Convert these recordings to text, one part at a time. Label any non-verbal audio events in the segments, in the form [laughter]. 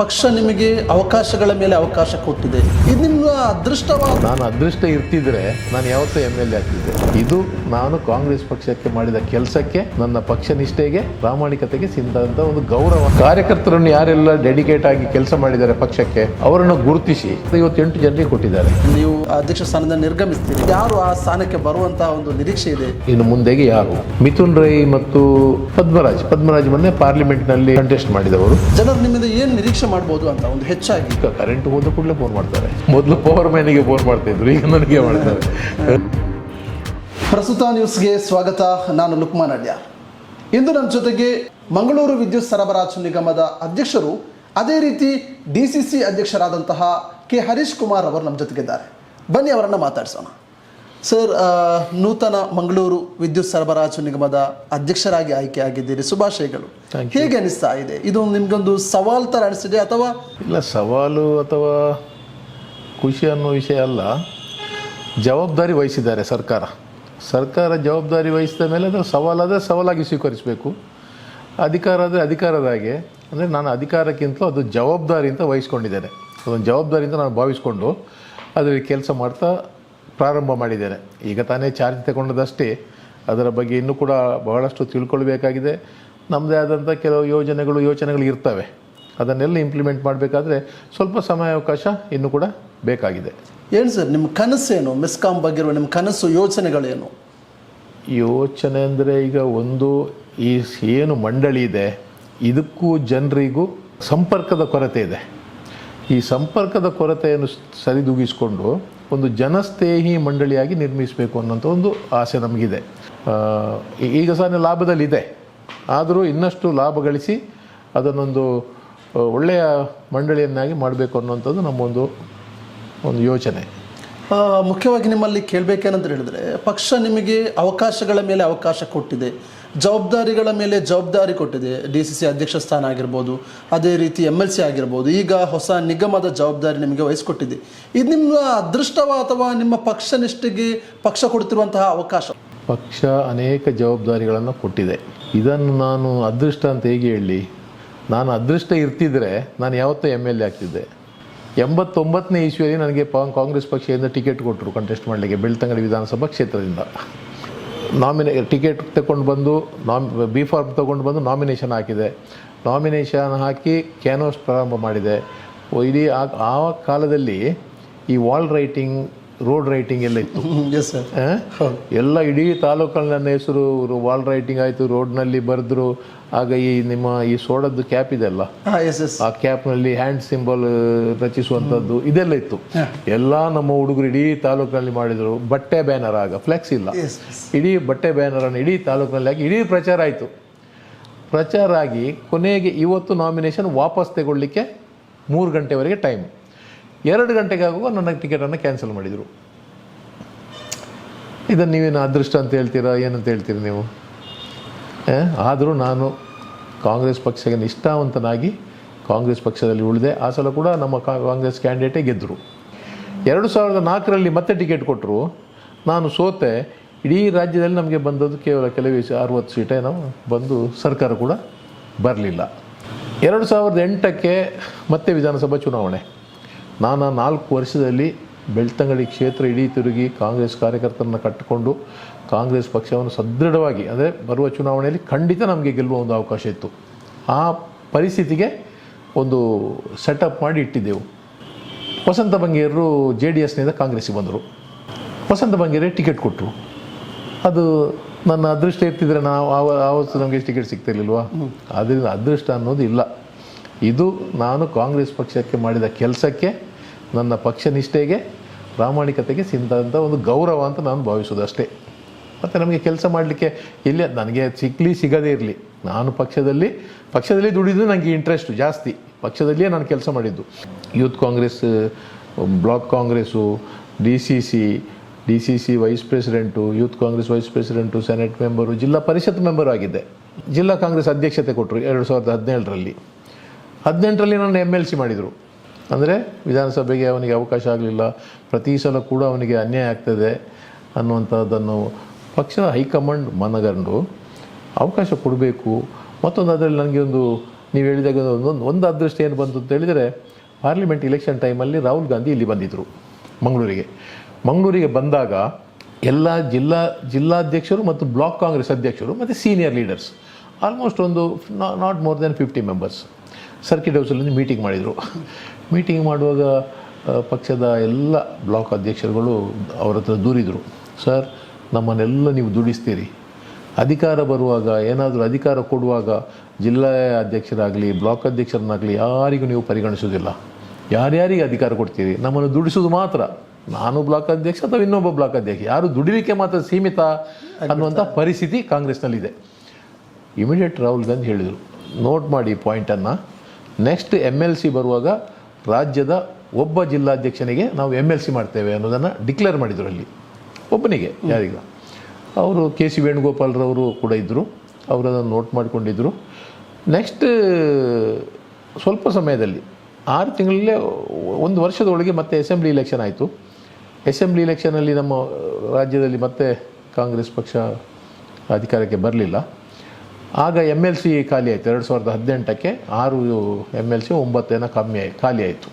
ಪಕ್ಷ ನಿಮಗೆ ಅವಕಾಶಗಳ ಮೇಲೆ ಅವಕಾಶ ಕೊಟ್ಟಿದೆ. ಇದು ನಿಮ್ಮ ಅದೃಷ್ಟವಾದ ನಾನು ಅದೃಷ್ಟ ಇರ್ತಿದ್ರೆ ನಾನು ಯಾವತ್ತೂ ಎಂ ಎಲ್ ಎ ಆಗ್ತಿದ್ದೆ. ಇದು ನಾನು ಕಾಂಗ್ರೆಸ್ ಪಕ್ಷಕ್ಕೆ ಮಾಡಿದ ಕೆಲಸಕ್ಕೆ ನನ್ನ ಪಕ್ಷ ನಿಷ್ಠೆಗೆ ಪ್ರಾಮಾಣಿಕತೆಗೆ ಸಿದ್ಧಾಂತ ಒಂದು ಗೌರವ. ಕಾರ್ಯಕರ್ತರನ್ನು ಯಾರೆಲ್ಲ ಡೆಡಿಕೇಟ್ ಆಗಿ ಕೆಲಸ ಮಾಡಿದ್ದಾರೆ ಪಕ್ಷಕ್ಕೆ ಅವರನ್ನು ಗುರುತಿಸಿ. ಇವತ್ತೆಂಟು ಜನರಿಗೆ ಕೊಟ್ಟಿದ್ದಾರೆ. ನೀವು ಅಧ್ಯಕ್ಷ ಸ್ಥಾನದ ನಿರ್ಗಮಿಸ್ತೀರಿ. ಯಾರು ಆ ಸ್ಥಾನಕ್ಕೆ ಬರುವಂತಹ ಒಂದು ನಿರೀಕ್ಷೆ ಇದೆ? ಇನ್ನು ಮುಂದೆಗೆ ಯಾರು? ಮಿಥುನ್ ರೈ ಮತ್ತು ಪದ್ಮರಾಜ್. ಪದ್ಮರಾಜ್ ಮೊನ್ನೆ ಪಾರ್ಲಿಮೆಂಟ್ನಲ್ಲಿ ಕಂಟೆಸ್ಟ್ ಮಾಡಿದವರು. ಜನರು ನಿಮ್ಮಿಂದ ಏನು ನಿರೀಕ್ಷೆ ಮಾಡ್ಬೋದು ಅಂತ ಒಂದು ಹೆಚ್ಚಾಗಿ. ಈಗ ಕರೆಂಟ್ ಹೋದ ಕೂಡಲೇ ಫೋನ್ ಮಾಡ್ತಾರೆ. ಮೊದಲು ಪವರ್ ಮ್ಯಾನಿಗೆ ಫೋನ್ ಮಾಡ್ತಿದ್ರು ಈಗ ನನಗೆ ಮಾಡ್ತಾರೆ. ಪ್ರಸ್ತುತ ನ್ಯೂಸ್ಗೆ ಸ್ವಾಗತ ನಾನು ಲುಕ್ಮಾನ್ ಅಡ್ಯ ಇಂದು ನನ್ನ ಜೊತೆಗೆ ಮಂಗಳೂರು ವಿದ್ಯುತ್ ಸರಬರಾಜು ನಿಗಮದ ಅಧ್ಯಕ್ಷರು ಅದೇ ರೀತಿ ಡಿ ಸಿ ಸಿ ಅಧ್ಯಕ್ಷರಾದಂತಹ ಕೆ ಹರೀಶ್ ಕುಮಾರ್ ಅವರು ನಮ್ಮ ಜೊತೆಗಿದ್ದಾರೆ. ಬನ್ನಿ ಅವರನ್ನು ಮಾತಾಡಿಸೋಣ. ಸರ್ ನೂತನ ಮಂಗಳೂರು ವಿದ್ಯುತ್ ಸರಬರಾಜು ನಿಗಮದ ಅಧ್ಯಕ್ಷರಾಗಿ ಆಯ್ಕೆ ಆಗಿದ್ದೀರಿ ಶುಭಾಶಯಗಳು ಹೇಗೆ ಅನಿಸ್ತಾ ಇದೆ? ಇದು ನಿಮ್ಗೊಂದು ಸವಾಲು ಥರ ಅನಿಸಿದೆ ಅಥವಾ? ಇಲ್ಲ ಸವಾಲು ಅಥವಾ ಖುಷಿ ಅನ್ನೋ ವಿಷಯ ಅಲ್ಲ. ಜವಾಬ್ದಾರಿ ವಹಿಸಿದ್ದಾರೆ ಸರ್ಕಾರ. ಸರ್ಕಾರ ಜವಾಬ್ದಾರಿ ವಹಿಸಿದ ಮೇಲೆ ಅದು ಸವಾಲಾದರೆ ಸವಾಲಾಗಿ ಸ್ವೀಕರಿಸಬೇಕು. ಅಧಿಕಾರ ಆದರೆ ಅಧಿಕಾರದ ಹಾಗೆ. ಅಂದರೆ ನಾನು ಅಧಿಕಾರಕ್ಕಿಂತಲೂ ಅದು ಜವಾಬ್ದಾರಿ ಅಂತ ವಹಿಸ್ಕೊಂಡಿದ್ದೇನೆ. ಅದೊಂದು ಜವಾಬ್ದಾರಿ ಅಂತ ನಾನು ಭಾವಿಸ್ಕೊಂಡು ಅದರಲ್ಲಿ ಕೆಲಸ ಮಾಡ್ತಾ ಪ್ರಾರಂಭ ಮಾಡಿದ್ದೇನೆ. ಈಗ ತಾನೇ ಚಾರ್ಜ್ ತಗೊಂಡದಷ್ಟೇ ಅದರ ಬಗ್ಗೆ ಇನ್ನೂ ಕೂಡ ಬಹಳಷ್ಟು ತಿಳ್ಕೊಳ್ಬೇಕಾಗಿದೆ. ನಮ್ಮದೇ ಆದಂಥ ಕೆಲವು ಯೋಜನೆಗಳು ಯೋಚನೆಗಳು ಇರ್ತವೆ. ಅದನ್ನೆಲ್ಲ ಇಂಪ್ಲಿಮೆಂಟ್ ಮಾಡಬೇಕಾದ್ರೆ ಸ್ವಲ್ಪ ಸಮಯಾವಕಾಶ ಇನ್ನೂ ಕೂಡ ಬೇಕಾಗಿದೆ. ಏನು ಸರ್ ನಿಮ್ಮ ಕನಸೇನು? ಮೆಸ್ಕಾಂ ಬಗ್ಗೆ ನಿಮ್ಮ ಕನಸು ಯೋಚನೆಗಳೇನು? ಯೋಚನೆ ಅಂದರೆ ಈಗ ಒಂದು ಈ ಏನು ಮಂಡಳಿ ಇದೆ ಇದಕ್ಕೂ ಜನರಿಗೂ ಸಂಪರ್ಕದ ಕೊರತೆ ಇದೆ. ಈ ಸಂಪರ್ಕದ ಕೊರತೆಯನ್ನು ಸರಿದೂಗಿಸಿಕೊಂಡು ಒಂದು ಜನಸ್ನೇಹಿ ಮಂಡಳಿಯಾಗಿ ನಿರ್ಮಿಸಬೇಕು ಅನ್ನೋಂಥ ಒಂದು ಆಸೆ ನಮಗಿದೆ. ಈಗ ಸಹ ಲಾಭದಲ್ಲಿದೆ. ಆದರೂ ಇನ್ನಷ್ಟು ಲಾಭ ಗಳಿಸಿ ಅದನ್ನೊಂದು ಒಳ್ಳೆಯ ಮಂಡಳಿಯನ್ನಾಗಿ ಮಾಡಬೇಕು ಅನ್ನೋಂಥದ್ದು ನಮ್ಮೊಂದು ಒಂದು ಯೋಚನೆ. ಮುಖ್ಯವಾಗಿ ನಿಮ್ಮಲ್ಲಿ ಕೇಳಬೇಕೇನಂತ ಹೇಳಿದ್ರೆ, ಪಕ್ಷ ನಿಮಗೆ ಅವಕಾಶಗಳ ಮೇಲೆ ಅವಕಾಶ ಕೊಟ್ಟಿದೆ. ಜವಾಬ್ದಾರಿಗಳ ಮೇಲೆ ಜವಾಬ್ದಾರಿ ಕೊಟ್ಟಿದೆ. ಡಿ ಸಿ ಸಿ ಅಧ್ಯಕ್ಷ ಸ್ಥಾನ ಆಗಿರ್ಬೋದು, ಅದೇ ರೀತಿ ಎಂ ಎಲ್ ಸಿ ಆಗಿರ್ಬೋದು. ಈಗ ಹೊಸ ನಿಗಮದ ಜವಾಬ್ದಾರಿ ನಿಮಗೆ ವಹಿಸಿಕೊಟ್ಟಿದೆ. ಇದು ನಿಮ್ಮ ಅದೃಷ್ಟವ ಅಥವಾ ನಿಮ್ಮ ಪಕ್ಷ ನಿಷ್ಠೆಗೆ ಪಕ್ಷ ಕೊಡ್ತಿರುವಂತಹ ಅವಕಾಶ? ಪಕ್ಷ ಅನೇಕ ಜವಾಬ್ದಾರಿಗಳನ್ನು ಕೊಟ್ಟಿದೆ. ಇದನ್ನು ನಾನು ಅದೃಷ್ಟ ಅಂತ ಹೇಗೆ ಹೇಳಿ ನಾನು ಅದೃಷ್ಟ ಇರ್ತಿದ್ರೆ ನಾನು ಯಾವತ್ತೂ ಎಂ ಎಲ್ ಎ ಆಗ್ತಿದ್ದೆ. ಎಂಬತ್ತೊಂಬತ್ತನೇ ಇಸ್ವಿಯಲ್ಲಿ ನನಗೆ ಕಾಂಗ್ರೆಸ್ ಪಕ್ಷದಿಂದ ಟಿಕೆಟ್ ಕೊಟ್ಟರು ಕಂಟೆಸ್ಟ್ ಮಾಡಲಿಕ್ಕೆ, ಬೆಳ್ತಂಗಡಿ ವಿಧಾನಸಭಾ ಕ್ಷೇತ್ರದಿಂದ. ನಾಮಿನೇ ಟಿಕೆಟ್ ತಗೊಂಡು ಬಂದು ನಾಮ್, ಬಿ ಫಾರ್ಮ್ ತಗೊಂಡು ಬಂದು ನಾಮಿನೇಷನ್ ಹಾಕಿದೆ. ನಾಮಿನೇಷನ್ ಹಾಕಿ ಕ್ಯಾನ್ವಾಸ್ ಪ್ರಾರಂಭ ಮಾಡಿದೆ. ಇಡೀ ಆ ಕಾಲದಲ್ಲಿ ಈ ವಾಲ್ ರೈಟಿಂಗ್ ರೋಡ್ ರೈಟಿಂಗ್ ಎಲ್ಲ ಇತ್ತು. ಎಸ್ ಸರ್ ಎಲ್ಲ ಇಡೀ ತಾಲೂಕಲ್ಲಿ ನನ್ನ ಹೆಸರು ವಾಲ್ ರೈಟಿಂಗ್ ಆಯಿತು ರೋಡ್ನಲ್ಲಿ ಬರೆದ್ರು ಆಗ ಈ ನಿಮ್ಮ ಈ ಸೋಡದ್ದು ಕ್ಯಾಪ್ ಇದೆ ಎಸ್ ಆ ಕ್ಯಾಪ್ನಲ್ಲಿ ಹ್ಯಾಂಡ್ ಸಿಂಬಲ್ ರಚಿಸುವಂಥದ್ದು ಇದೆಲ್ಲ ಇತ್ತು. ಎಲ್ಲ ನಮ್ಮ ಹುಡುಗರು ಇಡೀ ತಾಲೂಕಿನಲ್ಲಿ ಮಾಡಿದರು ಬಟ್ಟೆ ಬ್ಯಾನರ್ ಆಗ ಫ್ಲೆಕ್ಸ್ ಇಲ್ಲ. ಇಡೀ ಬಟ್ಟೆ ಬ್ಯಾನರನ್ನು ಇಡೀ ತಾಲೂಕಿನಲ್ಲಿ ಆಗಿ ಇಡೀ ಪ್ರಚಾರ ಆಯಿತು. ಪ್ರಚಾರ ಆಗಿ ಕೊನೆಗೆ ಇವತ್ತು ನಾಮಿನೇಷನ್ ವಾಪಸ್ ತಗೊಳ್ಳಿಕ್ಕೆ ಮೂರು ಗಂಟೆವರೆಗೆ ಟೈಮ್ ಎರಡು ಗಂಟೆಗಾಗುವ ನನ್ನ ಟಿಕೆಟನ್ನು ಕ್ಯಾನ್ಸಲ್ ಮಾಡಿದರು. ಇದನ್ನು ನೀವೇನು ಅದೃಷ್ಟ ಅಂತ ಹೇಳ್ತೀರಾ? ಏನಂತ ಹೇಳ್ತೀರಿ ನೀವು? ಆದರೂ ನಾನು ಕಾಂಗ್ರೆಸ್ ಪಕ್ಷಕ್ಕೆ ನಿಷ್ಠಾವಂತನಾಗಿ ಕಾಂಗ್ರೆಸ್ ಪಕ್ಷದಲ್ಲಿ ಉಳಿದೆ. ಆ ಸಲ ಕೂಡ ನಮ್ಮ ಕಾಂಗ್ರೆಸ್ ಕ್ಯಾಂಡಿಡೇಟೇ ಗೆದ್ದರು ಎರಡು ಸಾವಿರದ ನಾಲ್ಕರಲ್ಲಿ ಮತ್ತೆ ಟಿಕೆಟ್ ಕೊಟ್ಟರು ನಾನು ಸೋತೆ. ಇಡೀ ರಾಜ್ಯದಲ್ಲಿ ನಮಗೆ ಬಂದದ್ದು ಕೇವಲ ಕೆಲವೇ ಅರುವತ್ತು ಸೀಟೇ. ನಾವು ಬಂದು ಸರ್ಕಾರ ಕೂಡ ಬರಲಿಲ್ಲ. ಎರಡು ಸಾವಿರದ ಎಂಟಕ್ಕೆ ಮತ್ತೆ ವಿಧಾನಸಭಾ ಚುನಾವಣೆ. ನಾನು ನಾಲ್ಕು ವರ್ಷದಲ್ಲಿ ಬೆಳ್ತಂಗಡಿ ಕ್ಷೇತ್ರ ಇಡೀ ತಿರುಗಿ ಕಾಂಗ್ರೆಸ್ ಕಾರ್ಯಕರ್ತರನ್ನು ಕಟ್ಟಿಕೊಂಡು ಕಾಂಗ್ರೆಸ್ ಪಕ್ಷವನ್ನು ಸದೃಢವಾಗಿ ಅಂದರೆ ಬರುವ ಚುನಾವಣೆಯಲ್ಲಿ ಖಂಡಿತ ನಮಗೆ ಗೆಲ್ಲುವ ಒಂದು ಅವಕಾಶ ಇತ್ತು. ಆ ಪರಿಸ್ಥಿತಿಗೆ ಒಂದು ಸೆಟಪ್ ಮಾಡಿ ಇಟ್ಟಿದ್ದೆವು. ವಸಂತ ಬಂಗೇರರು ಜೆ ಡಿ ಎಸ್ನಿಂದ ಕಾಂಗ್ರೆಸ್ಸಿಗೆ ಬಂದರು. ವಸಂತ ಬಂಗೇರಿ ಟಿಕೆಟ್ ಕೊಟ್ಟರು ಅದು ನನ್ನ ಅದೃಷ್ಟ ಇರ್ತಿದ್ರೆ ನಾವು ಆವ ಆವತ್ತು ನಮಗೆ ಟಿಕೆಟ್ ಸಿಗ್ತಿರ್ಲಿಲ್ವಾ? ಅದರಿಂದ ಅದೃಷ್ಟ ಅನ್ನೋದು ಇಲ್ಲ. ಇದು ನಾನು ಕಾಂಗ್ರೆಸ್ ಪಕ್ಷಕ್ಕೆ ಮಾಡಿದ ಕೆಲಸಕ್ಕೆ ನನ್ನ ಪಕ್ಷ ನಿಷ್ಠೆಗೆ, ಪ್ರಾಮಾಣಿಕತೆಗೆ ಸಿಂದಂಥ ಒಂದು ಗೌರವ ಅಂತ ನಾನು ಭಾವಿಸೋದು ಅಷ್ಟೇ. ಮತ್ತು ನಮಗೆ ಕೆಲಸ ಮಾಡಲಿಕ್ಕೆ ಇಲ್ಲೇ, ನನಗೆ ಸಿಕ್ಕಲಿ ಸಿಗದೇ ಇರಲಿ. ನಾನು ಪಕ್ಷದಲ್ಲಿ ಪಕ್ಷದಲ್ಲಿ ದುಡಿದು ನನಗೆ ಇಂಟ್ರೆಸ್ಟು ಜಾಸ್ತಿ. ಪಕ್ಷದಲ್ಲಿಯೇ ನಾನು ಕೆಲಸ ಮಾಡಿದ್ದು. Youth Congress block Congress D C C D C C vice president youth Congress vice president senate member ಜಿಲ್ಲಾ ಪರಿಷತ್ ಮೆಂಬರ್ ಆಗಿದ್ದೆ ಜಿಲ್ಲಾ ಕಾಂಗ್ರೆಸ್ ಅಧ್ಯಕ್ಷತೆ ಕೊಟ್ಟರು ಎರಡು ಸಾವಿರದ ಹದಿನೇಳರಲ್ಲಿ. ಹದಿನೆಂಟರಲ್ಲಿ ನಾನು ಎಂ ಎಲ್ ಸಿ ಮಾಡಿದರು. ಅಂದರೆ ವಿಧಾನಸಭೆಗೆ ಅವನಿಗೆ ಅವಕಾಶ ಆಗಲಿಲ್ಲ, ಪ್ರತಿ ಸಲ ಕೂಡ ಅವನಿಗೆ ಅನ್ಯಾಯ ಆಗ್ತದೆ ಅನ್ನುವಂಥದ್ದನ್ನು ಪಕ್ಷದ ಹೈಕಮಾಂಡ್ ಮನಗಂಡು ಅವಕಾಶ ಕೊಡಬೇಕು. ಮತ್ತೊಂದು ಅದರಲ್ಲಿ ನನಗೆ ಒಂದು, ನೀವು ಹೇಳಿದಾಗ ಒಂದು ಒಂದು ಅದೃಷ್ಟ ಏನು ಬಂತು ಅಂತ ಹೇಳಿದರೆ ಪಾರ್ಲಿಮೆಂಟ್ ಇಲೆಕ್ಷನ್ ಟೈಮಲ್ಲಿ ರಾಹುಲ್ ಗಾಂಧಿ ಇಲ್ಲಿ ಬಂದಿದ್ದರು ಮಂಗಳೂರಿಗೆ. ಮಂಗಳೂರಿಗೆ ಬಂದಾಗ ಎಲ್ಲ ಜಿಲ್ಲಾ, ಜಿಲ್ಲಾಧ್ಯಕ್ಷರು ಮತ್ತು ಬ್ಲಾಕ್ ಕಾಂಗ್ರೆಸ್ ಅಧ್ಯಕ್ಷರು ಮತ್ತು ಸೀನಿಯರ್ ಲೀಡರ್ಸ್ ಆಲ್ಮೋಸ್ಟ್ ಒಂದು not more than fifty members circuit ಹೌಸಲ್ಲಿ meeting ಮಾಡಿದರು. ಮೀಟಿಂಗ್ ಮಾಡುವಾಗ ಪಕ್ಷದ ಎಲ್ಲ ಬ್ಲಾಕ್ ಅಧ್ಯಕ್ಷರುಗಳು ಅವ್ರ ಹತ್ರ ದೂರಿದರು. ಸರ್ ನಮ್ಮನ್ನೆಲ್ಲ ನೀವು ದುಡಿಸ್ತೀರಿ. ಅಧಿಕಾರ ಬರುವಾಗ ಏನಾದರೂ ಅಧಿಕಾರ ಕೊಡುವಾಗ ಜಿಲ್ಲಾ ಅಧ್ಯಕ್ಷರಾಗಲಿ ಬ್ಲಾಕ್ ಅಧ್ಯಕ್ಷರನ್ನಾಗಲಿ ಯಾರಿಗೂ ನೀವು ಪರಿಗಣಿಸೋದಿಲ್ಲ ಯಾರ್ಯಾರಿಗೆ ಅಧಿಕಾರ ಕೊಡ್ತೀರಿ? ನಮ್ಮನ್ನು ದುಡಿಸೋದು ಮಾತ್ರ. ನಾನು ಬ್ಲಾಕ್ ಅಧ್ಯಕ್ಷ ಅಥವಾ ಇನ್ನೊಬ್ಬ ಬ್ಲಾಕ್ ಅಧ್ಯಕ್ಷ? ಯಾರು ದುಡಿಲಿಕ್ಕೆ ಮಾತ್ರ ಸೀಮಿತ ಅನ್ನುವಂಥ ಪರಿಸ್ಥಿತಿ ಕಾಂಗ್ರೆಸ್ನಲ್ಲಿದೆ. ಇಮಿಡಿಯೇಟ್ ರಾಹುಲ್ ಗಾಂಧಿ ಹೇಳಿದರು. ನೋಟ್ ಮಾಡಿ ಪಾಯಿಂಟನ್ನು. ನೆಕ್ಸ್ಟ್ ಎಂ ಎಲ್ ಸಿ ಬರುವಾಗ ರಾಜ್ಯದ ಒಬ್ಬ ಜಿಲ್ಲಾಧ್ಯಕ್ಷನಿಗೆ ನಾವು ಎಂ ಎಲ್ ಸಿ ಮಾಡ್ತೇವೆ ಅನ್ನೋದನ್ನು ಡಿಕ್ಲೇರ್ ಮಾಡಿದರು ಅಲ್ಲಿ. ಒಬ್ಬನಿಗೆ, ಯಾರಿಗ. ಅವರು ಕೆ ಸಿ ವೇಣುಗೋಪಾಲ್ರವರು ಕೂಡ ಇದ್ದರು ಅವರು ಅದನ್ನು ನೋಟ್ ಮಾಡಿಕೊಂಡಿದ್ದರು ನೆಕ್ಸ್ಟ್ ಸ್ವಲ್ಪ ಸಮಯದಲ್ಲಿ, ಆರು ತಿಂಗಳಲ್ಲೇ ಒಂದು ವರ್ಷದೊಳಗೆ ಮತ್ತೆ ಅಸೆಂಬ್ಲಿ ಇಲೆಕ್ಷನ್ ಆಯಿತು. ಅಸೆಂಬ್ಲಿ ಇಲೆಕ್ಷನಲ್ಲಿ ನಮ್ಮ ರಾಜ್ಯದಲ್ಲಿ ಮತ್ತೆ ಕಾಂಗ್ರೆಸ್ ಪಕ್ಷ ಅಧಿಕಾರಕ್ಕೆ ಬರಲಿಲ್ಲ. ಆಗ ಎಂ ಎಲ್ ಸಿ ಖಾಲಿ ಆಯಿತು. ಎರಡು ಸಾವಿರದ ಹದಿನೆಂಟಕ್ಕೆ ಆರು ಎಂ ಎಲ್ ಸಿ ಒಂಬತ್ತೇನೋ ಕಮ್ಮಿ ಆಯ್ತು ಖಾಲಿ ಆಯಿತು.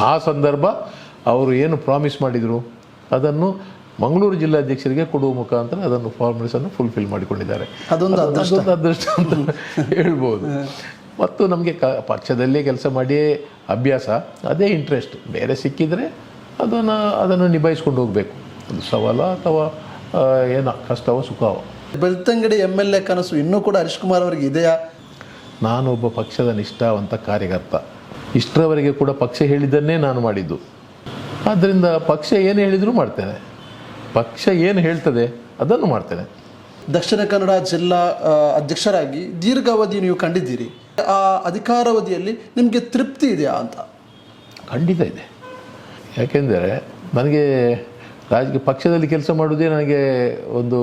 ಆ ಸಂದರ್ಭ ಅವರು ಏನು ಪ್ರಾಮಿಸ್ ಮಾಡಿದರು? ಅದನ್ನು ಮಂಗಳೂರು ಜಿಲ್ಲಾಧ್ಯಕ್ಷರಿಗೆ ಕೊಡುವ ಮುಖಾಂತರ ಅದನ್ನು ಫಾರ್ಮಲ್ಸನ್ನು ಫುಲ್ಫಿಲ್ ಮಾಡಿಕೊಂಡಿದ್ದಾರೆ. ಅದೊಂದು ಅದೃಷ್ಟ. ಅಂತ ಹೇಳ್ಬೋದು. ಮತ್ತು ನಮಗೆ ಕ ಪಕ್ಷದಲ್ಲೇ ಕೆಲಸ ಮಾಡಿಯೇ ಅಭ್ಯಾಸ ಅದೇ ಇಂಟ್ರೆಸ್ಟ್ ಬೇರೆ ಸಿಕ್ಕಿದರೆ ಅದನ್ನು ಅದನ್ನು ನಿಭಾಯಿಸ್ಕೊಂಡು ಹೋಗಬೇಕು. ಅದು ಸವಾಲ ಅಥವಾ ಏನೋ ಕಷ್ಟವೋ ಸುಖವೋ. ಬೆಳ್ತಂಗಡಿ ಎಂ ಎಲ್ ಎ ಕನಸು ಇನ್ನೂ ಕೂಡ ಹರೀಶ್ ಕುಮಾರ್ ಅವರಿಗೆ ಇದೆಯಾ? ನಾನು ಒಬ್ಬ ಪಕ್ಷದ ನಿಷ್ಠಾವಂತ ಕಾರ್ಯಕರ್ತ. ಇಷ್ಟರವರೆಗೆ ಕೂಡ ಪಕ್ಷ ಹೇಳಿದ್ದನ್ನೇ ನಾನು ಮಾಡಿದ್ದು. ಆದ್ದರಿಂದ ಪಕ್ಷ ಏನು ಹೇಳಿದರೂ ಮಾಡ್ತೇನೆ. ಪಕ್ಷ ಏನು ಹೇಳ್ತದೆ ಅದನ್ನು ಮಾಡ್ತೇನೆ. ದಕ್ಷಿಣ ಕನ್ನಡ ಜಿಲ್ಲಾ ಅಧ್ಯಕ್ಷರಾಗಿ ದೀರ್ಘಾವಧಿ ನೀವು ಕಂಡಿದ್ದೀರಿ. ಆ ಅಧಿಕಾರಾವಧಿಯಲ್ಲಿ ನಿಮಗೆ ತೃಪ್ತಿ ಇದೆಯಾ ಅಂತ? ಖಂಡಿತ ಇದೆ. ಯಾಕೆಂದರೆ ನನಗೆ ರಾಜಕೀಯ ಪಕ್ಷದಲ್ಲಿ ಕೆಲಸ ಮಾಡುವುದೇ ನನಗೆ ಒಂದು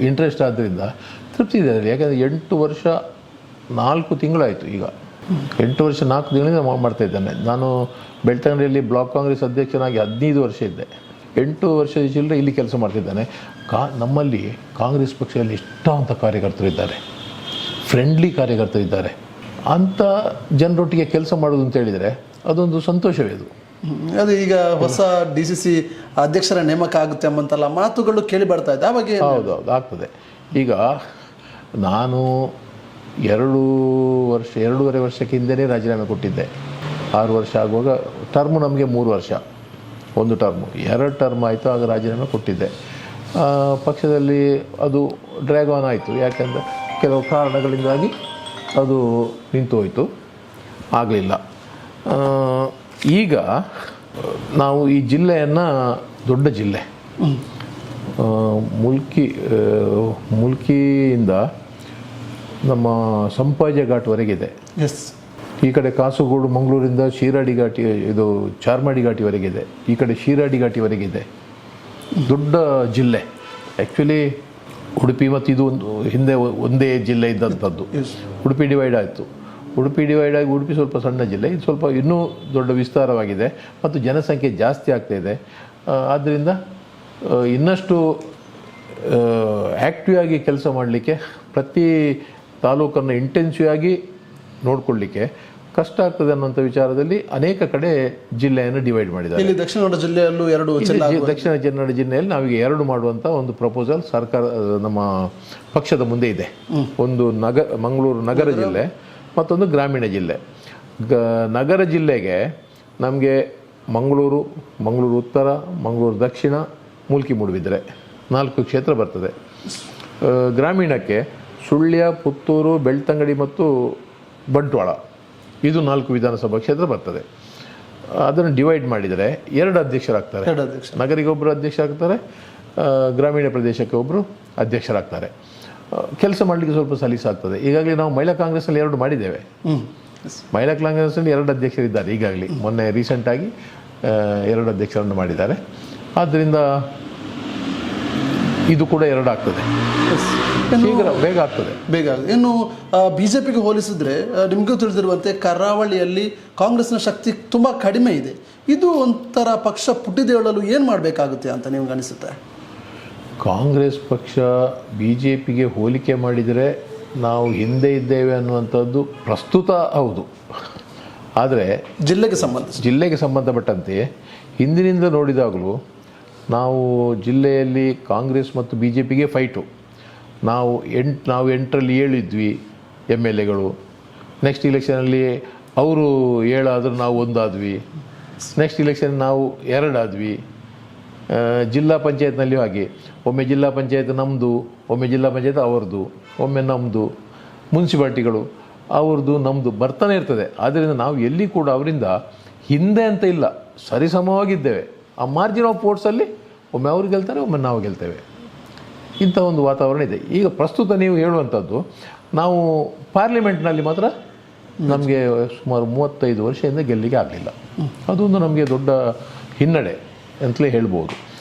ಇಂಟ್ರೆಸ್ಟ್ ಆದ್ದರಿಂದ ತೃಪ್ತಿ ಇದೆ ಅದರಲ್ಲಿ. ಯಾಕೆಂದರೆ ಎಂಟು ವರ್ಷ, ನಾಲ್ಕು ತಿಂಗಳಾಯಿತು ಈಗ. ಎಂಟು ವರ್ಷ, ನಾಲ್ಕು ತಿಂಗಳಿಂದ ಮಾಡ್ತಾ ಇದ್ದಾನೆ. ನಾನು ಬೆಳ್ತಂಗಡಿಯಲ್ಲಿ ಬ್ಲಾಕ್ ಕಾಂಗ್ರೆಸ್ ಅಧ್ಯಕ್ಷನಾಗಿ ಹದಿನೈದು ವರ್ಷ ಇದ್ದೆ. ಎಂಟು ವರ್ಷದ ಚಿಲ್ಲರೆ ಇಲ್ಲಿ ಕೆಲಸ ಮಾಡ್ತಿದ್ದಾನೆ ಕಾ ನಮ್ಮಲ್ಲಿ ಕಾಂಗ್ರೆಸ್ ಪಕ್ಷದಲ್ಲಿ ಇಷ್ಟಾಂತ ಕಾರ್ಯಕರ್ತರು ಇದ್ದಾರೆ. ಫ್ರೆಂಡ್ಲಿ ಕಾರ್ಯಕರ್ತರು ಇದ್ದಾರೆ. ಅಂಥ ಜನರೊಟ್ಟಿಗೆ ಕೆಲಸ ಮಾಡೋದು ಅಂತ ಹೇಳಿದರೆ ಅದೊಂದು ಸಂತೋಷವೇ ಅದು. ಅದು ಈಗ ಹೊಸ ಡಿ ಸಿ ಸಿ ಅಧ್ಯಕ್ಷರ ನೇಮಕ ಆಗುತ್ತೆ ಎಂಬಂತೆಲ್ಲ ಮಾತುಗಳು ಕೇಳಿ ಬರ್ತಾ ಇದೆ. ಅವಾಗ ಏನು? ಹೌದು ಹೌದು ಆಗ್ತದೆ. ಈಗ ನಾನು ಎರಡು ವರ್ಷ ಎರಡೂವರೆ ವರ್ಷಕ್ಕೆ ಹಿಂದೆನೇ ರಾಜೀನಾಮೆ ಕೊಟ್ಟಿದ್ದೆ. ಆರು ವರ್ಷ ಆಗುವಾಗ ಟರ್ಮು ನಮಗೆ ಮೂರು ವರ್ಷ ಒಂದು ಟರ್ಮು ಎರಡು ಟರ್ಮ್ ಆಯಿತು ಆಗ ರಾಜೀನಾಮೆ ಕೊಟ್ಟಿದ್ದೆ. ಆ, ಪಕ್ಷದಲ್ಲಿ ಅದು ಡ್ರ್ಯಾಗ್ ಆನ್ ಆಯಿತು. ಯಾಕೆಂದರೆ ಕೆಲವು ಕಾರಣಗಳಿಂದಾಗಿ ಅದು ನಿಂತು ಹೋಯಿತು ಆಗಲಿಲ್ಲ ಈಗ ನಾವು ಈ ಜಿಲ್ಲೆಯನ್ನು ದೊಡ್ಡ ಜಿಲ್ಲೆ. ಮುಲ್ಕಿ ಮುಲ್ಕಿಯಿಂದ ನಮ್ಮ ಸಂಪಾಜೆ ಘಾಟ್ವರೆಗಿದೆ ಎಸ್ ಈ ಕಡೆ ಕಾಸರಗೋಡು ಮಂಗಳೂರಿಂದ ಶಿರಾಡಿ ಘಾಟಿ ಇದು ಚಾರ್ಮಾಡಿ ಘಾಟಿವರೆಗಿದೆ ಈ ಕಡೆ ಶಿರಾಡಿ ಘಾಟಿವರೆಗಿದೆ ದೊಡ್ಡ ಜಿಲ್ಲೆ. ಆ್ಯಕ್ಚುಲಿ ಉಡುಪಿ ಮತ್ತು ಇದು ಒಂದು ಹಿಂದೆ ಒಂದೇ ಜಿಲ್ಲೆ ಇದ್ದಂಥದ್ದು ಉಡುಪಿ ಡಿವೈಡ್ ಆಯಿತು. ಉಡುಪಿ ಡಿವೈಡ್ ಆಗಿ ಉಡುಪಿ ಸ್ವಲ್ಪ ಸಣ್ಣ ಜಿಲ್ಲೆ ಇದು ಸ್ವಲ್ಪ ಇನ್ನೂ ದೊಡ್ಡ ವಿಸ್ತಾರವಾಗಿದೆ ಮತ್ತು ಜನಸಂಖ್ಯೆ ಜಾಸ್ತಿ ಆಗ್ತಾ ಇದೆ. ಆದ್ದರಿಂದ ಇನ್ನಷ್ಟು ಆ್ಯಕ್ಟಿವ್ ಆಗಿ ಕೆಲಸ ಮಾಡಲಿಕ್ಕೆ ಪ್ರತಿ ತಾಲೂಕನ್ನು ಇಂಟೆನ್ಸಿವ್ ಆಗಿ ನೋಡಿಕೊಳ್ಳಿಕ್ಕೆ ಕಷ್ಟ ಆಗ್ತದೆ ಅನ್ನೋಂಥ ವಿಚಾರದಲ್ಲಿ ಅನೇಕ ಕಡೆ ಜಿಲ್ಲೆಯನ್ನು ಡಿವೈಡ್ ಮಾಡಿದ್ದಾರೆ. ಇಲ್ಲಿ ದಕ್ಷಿಣ ಕನ್ನಡ ಜಿಲ್ಲೆಯಲ್ಲೂ ಎರಡು ದಕ್ಷಿಣ ಕನ್ನಡ ಜಿಲ್ಲೆಯಲ್ಲಿ ನಾವೀಗ ಎರಡು ಮಾಡುವಂಥ ಒಂದು ಪ್ರಪೋಸಲ್ ಸರ್ಕಾರ ನಮ್ಮ ಪಕ್ಷದ ಮುಂದೆ ಇದೆ. ಒಂದು ನಗ ಮಂಗಳೂರು ನಗರ ಜಿಲ್ಲೆ. ಮತ್ತೊಂದು ಗ್ರಾಮೀಣ ಜಿಲ್ಲೆ. ಗ ನಗರ ಜಿಲ್ಲೆಗೆ ನಮಗೆ ಮಂಗಳೂರು ಮಂಗಳೂರು ಉತ್ತರ ಮಂಗಳೂರು ದಕ್ಷಿಣ ಮೂಲ್ಕಿ ಮೂಡುಬಿದ್ರೆ ನಾಲ್ಕು ಕ್ಷೇತ್ರ ಬರ್ತದೆ. ಗ್ರಾಮೀಣಕ್ಕೆ ಸುಳ್ಯ ಪುತ್ತೂರು ಬೆಳ್ತಂಗಡಿ ಮತ್ತು ಬಂಟ್ವಾಳ ಇದು ನಾಲ್ಕು ವಿಧಾನಸಭಾ ಕ್ಷೇತ್ರ ಬರ್ತದೆ. ಅದನ್ನು ಡಿವೈಡ್ ಮಾಡಿದರೆ ಎರಡು ಅಧ್ಯಕ್ಷರಾಗ್ತಾರೆ. ಎರಡು ಅಧ್ಯಕ್ಷರಾಗ್ತಾರೆ ಗ್ರಾಮೀಣ ಪ್ರದೇಶಕ್ಕೆ ಒಬ್ಬರು ಅಧ್ಯಕ್ಷರಾಗ್ತಾರೆ. ಕೆಲಸ ಮಾಡಲಿಕ್ಕೆ ಸ್ವಲ್ಪ ಸಲೀಸಾಗ್ತದೆ. ಈಗಾಗಲೇ ನಾವು ಮಹಿಳಾ ಕಾಂಗ್ರೆಸ್ನಲ್ಲಿ ಎರಡು ಮಾಡಿದ್ದೇವೆ. ಮಹಿಳಾ ಕಾಂಗ್ರೆಸ್ನಲ್ಲಿ ಎರಡು ಅಧ್ಯಕ್ಷರಿದ್ದಾರೆ ಈಗಾಗಲೇ. ಮೊನ್ನೆ ರೀಸೆಂಟಾಗಿ ಎರಡು ಅಧ್ಯಕ್ಷರನ್ನು ಮಾಡಿದ್ದಾರೆ. ಆದ್ದರಿಂದ ಇದು ಕೂಡ ಎರಡು ಆಗ್ತದೆ ಶೀಘ್ರ ಬೇಗ ಆಗ್ತದೆ. ಬೇಗ ಬಿ ಜೆ ಪಿಗೆ ಹೋಲಿಸಿದ್ರೆ ನಿಮಗೂ ತಿಳಿದಿರುವಂತೆ ಕರಾವಳಿಯಲ್ಲಿ ಕಾಂಗ್ರೆಸ್ನ ಶಕ್ತಿ ತುಂಬ ಕಡಿಮೆ ಇದೆ. ಇದು ಒಂಥರ ಪಕ್ಷ ಪುಟಿದೇಳಲು ಏನು ಮಾಡಬೇಕಾಗುತ್ತೆ ಅಂತ ನಿಮ್ಗೆ ಅನಿಸುತ್ತೆ? ಕಾಂಗ್ರೆಸ್ ಪಕ್ಷ ಬಿ ಜೆ ಪಿಗೆ ಹೋಲಿಕೆ ಮಾಡಿದರೆ ನಾವು ಹಿಂದೆ ಇದ್ದೇವೆ ಅನ್ನುವಂಥದ್ದು ಪ್ರಸ್ತುತ ಹೌದು. ಆದರೆ ಜಿಲ್ಲೆಗೆ ಸಂಬಂಧ ಜಿಲ್ಲೆಗೆ ಸಂಬಂಧಪಟ್ಟಂತೆ ಹಿಂದಿನಿಂದ ನೋಡಿದಾಗಲೂ ನಾವು ಜಿಲ್ಲೆಯಲ್ಲಿ ಕಾಂಗ್ರೆಸ್ ಮತ್ತು ಬಿ ಜೆ ಪಿಗೆ ಫೈಟು ನಾವು ಎಂಟು ನಾವು ಎಂಟರಲ್ಲಿ ಏಳಿದ್ವಿ ಎಂ ಎಲ್ ಎಗಳು. ನೆಕ್ಸ್ಟ್ ಇಲೆಕ್ಷನಲ್ಲಿ ಅವರು ಏಳಾದರೂ ನಾವು ಒಂದಾದ್ವಿ. ನೆಕ್ಸ್ಟ್ ಇಲೆಕ್ಷನ್ ನಾವು ಎರಡಾದ್ವಿ. ಜಿಲ್ಲಾ ಪಂಚಾಯತ್ನಲ್ಲಿಯೂ ಹಾಗೆ. ಒಮ್ಮೆ ಜಿಲ್ಲಾ ಪಂಚಾಯತ್ ನಮ್ಮದು ಒಮ್ಮೆ ಜಿಲ್ಲಾ ಪಂಚಾಯತ್ ಅವ್ರದ್ದು ಒಮ್ಮೆ ನಮ್ಮದು ಮುನ್ಸಿಪಾಲ್ಟಿಗಳು ಅವ್ರದ್ದು ನಮ್ಮದು ಬರ್ತಾನೆ ಇರ್ತದೆ. ಆದ್ದರಿಂದ ನಾವು ಎಲ್ಲಿ ಕೂಡ ಅವರಿಂದ ಹಿಂದೆ ಅಂತ ಇಲ್ಲ ಸರಿಸಮವಾಗಿದ್ದೇವೆ. ಆ ಮಾರ್ಜಿನ್ ಆಫ್ ಪೋರ್ಟ್ಸಲ್ಲಿ ಒಮ್ಮೆ ಅವ್ರು ಗೆಲ್ತಾರೆ ಒಮ್ಮೆ ನಾವು ಗೆಲ್ತೇವೆ. ಇಂಥ ಒಂದು ವಾತಾವರಣ ಇದೆ. ಈಗ ಪ್ರಸ್ತುತ ನೀವು ಹೇಳುವಂಥದ್ದು ನಾವು ಪಾರ್ಲಿಮೆಂಟ್ನಲ್ಲಿ ಮಾತ್ರ ನಮಗೆ ಸುಮಾರು ಮೂವತ್ತೈದು ವರ್ಷದಿಂದ ಗೆಲ್ಲಿಗೆ ಆಗಲಿಲ್ಲ. ಅದೊಂದು ನಮಗೆ ದೊಡ್ಡ ಹಿನ್ನಡೆ. ಅಂತಲೇ ಹೇಳ್ಬೋದು.